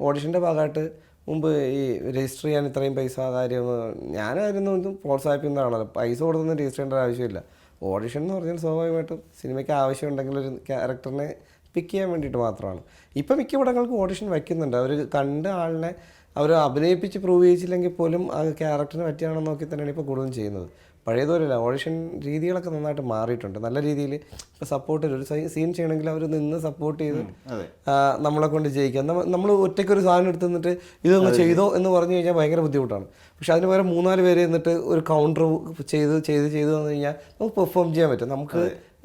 [SPEAKER 2] ഓഡിഷന്റെ ഭാഗമായിട്ട് മുമ്പ് ഈ രജിസ്റ്റർ ചെയ്യാൻ ഇത്രയും പൈസ കാര്യം ഞാനായിരുന്നു പ്രോത്സാഹിപ്പിക്കുന്ന ആളല്ല. പൈസ കൊടുത്തൊന്നും രജിസ്റ്റർ ചെയ്യേണ്ട ആവശ്യമില്ല. ഓഡിഷൻ എന്ന് പറഞ്ഞാൽ സ്വാഭാവികമായിട്ടും സിനിമയ്ക്ക് ആവശ്യമുണ്ടെങ്കിൽ ഒരു ക്യാരക്ടറിനെ പിക്ക് ചെയ്യാൻ വേണ്ടിയിട്ട് മാത്രമാണ്. ഇപ്പം മിക്ക പടങ്ങൾക്കും ഓഡിഷൻ വയ്ക്കുന്നുണ്ട് അവർ കണ്ട ആളിനെ അവർ അഭിനയിപ്പിച്ച് പ്രൂവ് ചെയ്യിച്ചില്ലെങ്കിൽ പോലും ആ ക്യാരക്ടറിന് പറ്റിയാണെന്ന് നോക്കി തന്നെയാണ് ഇപ്പോൾ കൂടുതലും ചെയ്യുന്നത്. പഴയതുപോലെയല്ല ഓഡിഷൻ രീതികളൊക്കെ നന്നായിട്ട് മാറിയിട്ടുണ്ട്. നല്ല രീതിയിൽ ഇപ്പോൾ സപ്പോർട്ട് ചെയ്ത് ഒരു സീൻ ചെയ്യണമെങ്കിൽ അവർ നിന്ന് സപ്പോർട്ട് ചെയ്ത് നമ്മളെ കൊണ്ട് ജയിക്കാം. നമ്മൾ ഒറ്റയ്ക്ക് ഒരു സാധനം എടുത്തു നിന്നിട്ട് ഇതൊന്ന് ചെയ്തോ എന്ന് പറഞ്ഞു കഴിഞ്ഞാൽ ഭയങ്കര ബുദ്ധിമുട്ടാണ്. പക്ഷെ അതിന് പകരം മൂന്നാൽ പേര് എന്നിട്ട് ഒരു കൗണ്ടർ ചെയ്ത് ചെയ്ത് ചെയ്ത് വന്നു കഴിഞ്ഞാൽ നമുക്ക് പെർഫോം ചെയ്യാൻ പറ്റും. നമുക്ക്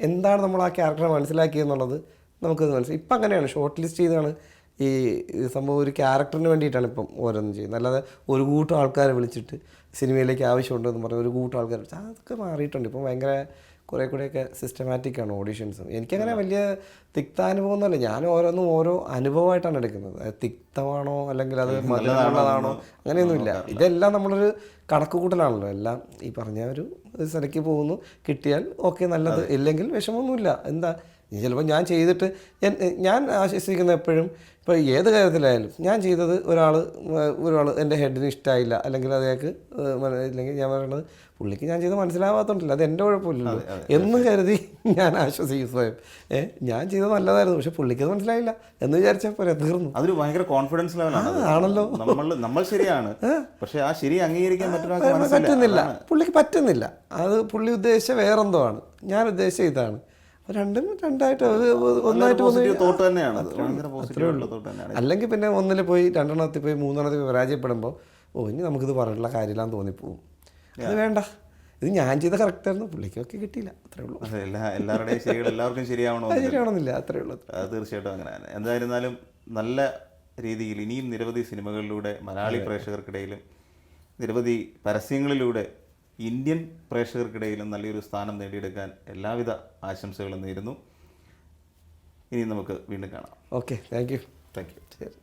[SPEAKER 2] എന്താണ് നമ്മൾ ആ ക്യാരക്ടറെ മനസ്സിലാക്കിയെന്നുള്ളത് നമുക്കത് മനസ്സിലായി. ഇപ്പം അങ്ങനെയാണ്. ഷോർട്ട് ലിസ്റ്റ് ചെയ്താണ് ഈ സംഭവം ഒരു ക്യാരക്ടറിന് വേണ്ടിയിട്ടാണ് ഇപ്പം ഓരോന്നും ചെയ്യുന്നത്. അല്ലാതെ ഒരു കൂട്ടം ആൾക്കാരെ വിളിച്ചിട്ട് സിനിമയിലേക്ക് ആവശ്യമുണ്ടെന്ന് പറഞ്ഞാൽ ഒരു കൂട്ടം ആൾക്കാരെ വിളിച്ച് അതൊക്കെ മാറിയിട്ടുണ്ട്. ഇപ്പം ഭയങ്കര കുറേ കൂടെയൊക്കെ സിസ്റ്റമാറ്റിക് ആണ് ഓഡീഷൻസ് എനിക്കങ്ങനെ വലിയ തിക്താനുഭവം ഒന്നുമല്ല. ഞാൻ ഓരോന്നും ഓരോ അനുഭവമായിട്ടാണ് എടുക്കുന്നത്. അത് തിക്തമാണോ അല്ലെങ്കിൽ അത് മധുരമുള്ളതാണോ അങ്ങനെയൊന്നുമില്ല. ഇതെല്ലാം നമ്മളൊരു കണക്ക് കൂട്ടലാണല്ലോ എല്ലാം ഈ പറഞ്ഞ ഒരു സ്ഥലയ്ക്ക് പോകുന്നു. കിട്ടിയാൽ ഓക്കെ നല്ലത്. ഇല്ലെങ്കിൽ വിഷമമൊന്നുമില്ല. എന്താ? ചിലപ്പോൾ ഞാൻ ചെയ്തിട്ട് ഞാൻ ഞാൻ ആശ്വസിക്കുന്ന എപ്പോഴും ഇപ്പോൾ ഏത് കാര്യത്തിലായാലും ഞാൻ ചെയ്തത് ഒരാൾ ഒരാൾ എന്റെ ഹെഡിന് ഇഷ്ടമായില്ല അല്ലെങ്കിൽ അയാൾക്ക് ഇല്ലെങ്കിൽ ഞാൻ പറയുന്നത് പുള്ളിക്ക് ഞാൻ ചെയ്ത് മനസ്സിലാവാത്തോണ്ടില്ല അത് എന്റെ കുഴപ്പമില്ലല്ലോ. എന്ന് കരുതി ഞാൻ ആശ്വസിക്കും സ്വയം. ഏ ഞാൻ ചെയ്തത് നല്ലതായിരുന്നു പക്ഷെ പുള്ളിക്ക് അത് മനസ്സിലായില്ല. എന്ന് വിചാരിച്ചാൽ പോരെ തീർന്നു.
[SPEAKER 1] അതൊരു ഭയങ്കര കോൺഫിഡൻസ് ലെവലാണ്
[SPEAKER 2] ആണല്ലോ.
[SPEAKER 1] നമ്മൾ നമ്മൾ ശരിയാണ്. പക്ഷെ ആ ശരി അംഗീകരിക്കാൻ
[SPEAKER 2] പറ്റുന്നില്ല. പുള്ളിക്ക് പറ്റുന്നില്ല. അത് പുള്ളി ഉദ്ദേശിച്ച വേറെന്തോ ആണ്. ഞാൻ ഉദ്ദേശിച്ച ഇതാണ്. രണ്ടും രണ്ടായിട്ട് ഒന്നായിട്ട്
[SPEAKER 1] തന്നെയാണ്.
[SPEAKER 2] അല്ലെങ്കിൽ പിന്നെ ഒന്നിൽ പോയി രണ്ടെണ്ണത്തിൽ പോയി മൂന്നെണ്ണത്തിൽ പോയി പരാജയപ്പെടുമ്പോൾ ഓ ഇനി നമുക്കിത് പറഞ്ഞിട്ടുള്ള കാര്യമില്ലാന്ന് തോന്നിപ്പോവും. അത് വേണ്ട. ഇത് ഞാൻ ചെയ്ത കറക്റ്റായിരുന്നു പുള്ളിക്കൊക്കെ കിട്ടിയില്ല. അത്രേ ഉള്ളൂ.
[SPEAKER 1] എല്ലാ എല്ലാവരുടെയും ശരികൾ എല്ലാവർക്കും ശരിയാവണോ
[SPEAKER 2] ശരിയാവണമെന്നില്ല. അത്രേ ഉള്ളൂ
[SPEAKER 1] അത് തീർച്ചയായിട്ടും അങ്ങനെയാണ്. എന്തായിരുന്നാലും നല്ല രീതിയിൽ ഇനിയും നിരവധി സിനിമകളിലൂടെ മലയാളി പ്രേക്ഷകർക്കിടയിലും നിരവധി പരസ്യങ്ങളിലൂടെ ഇന്ത്യൻ പ്രേക്ഷകർക്കിടയിലും നല്ലൊരു സ്ഥാനം നേടിയെടുക്കാൻ എല്ലാവിധ ആശംസകളും നേരുന്നു. ഇനി നമുക്ക് വീണ്ടും കാണാം.
[SPEAKER 2] Okay thank you
[SPEAKER 1] thank you
[SPEAKER 2] ശരി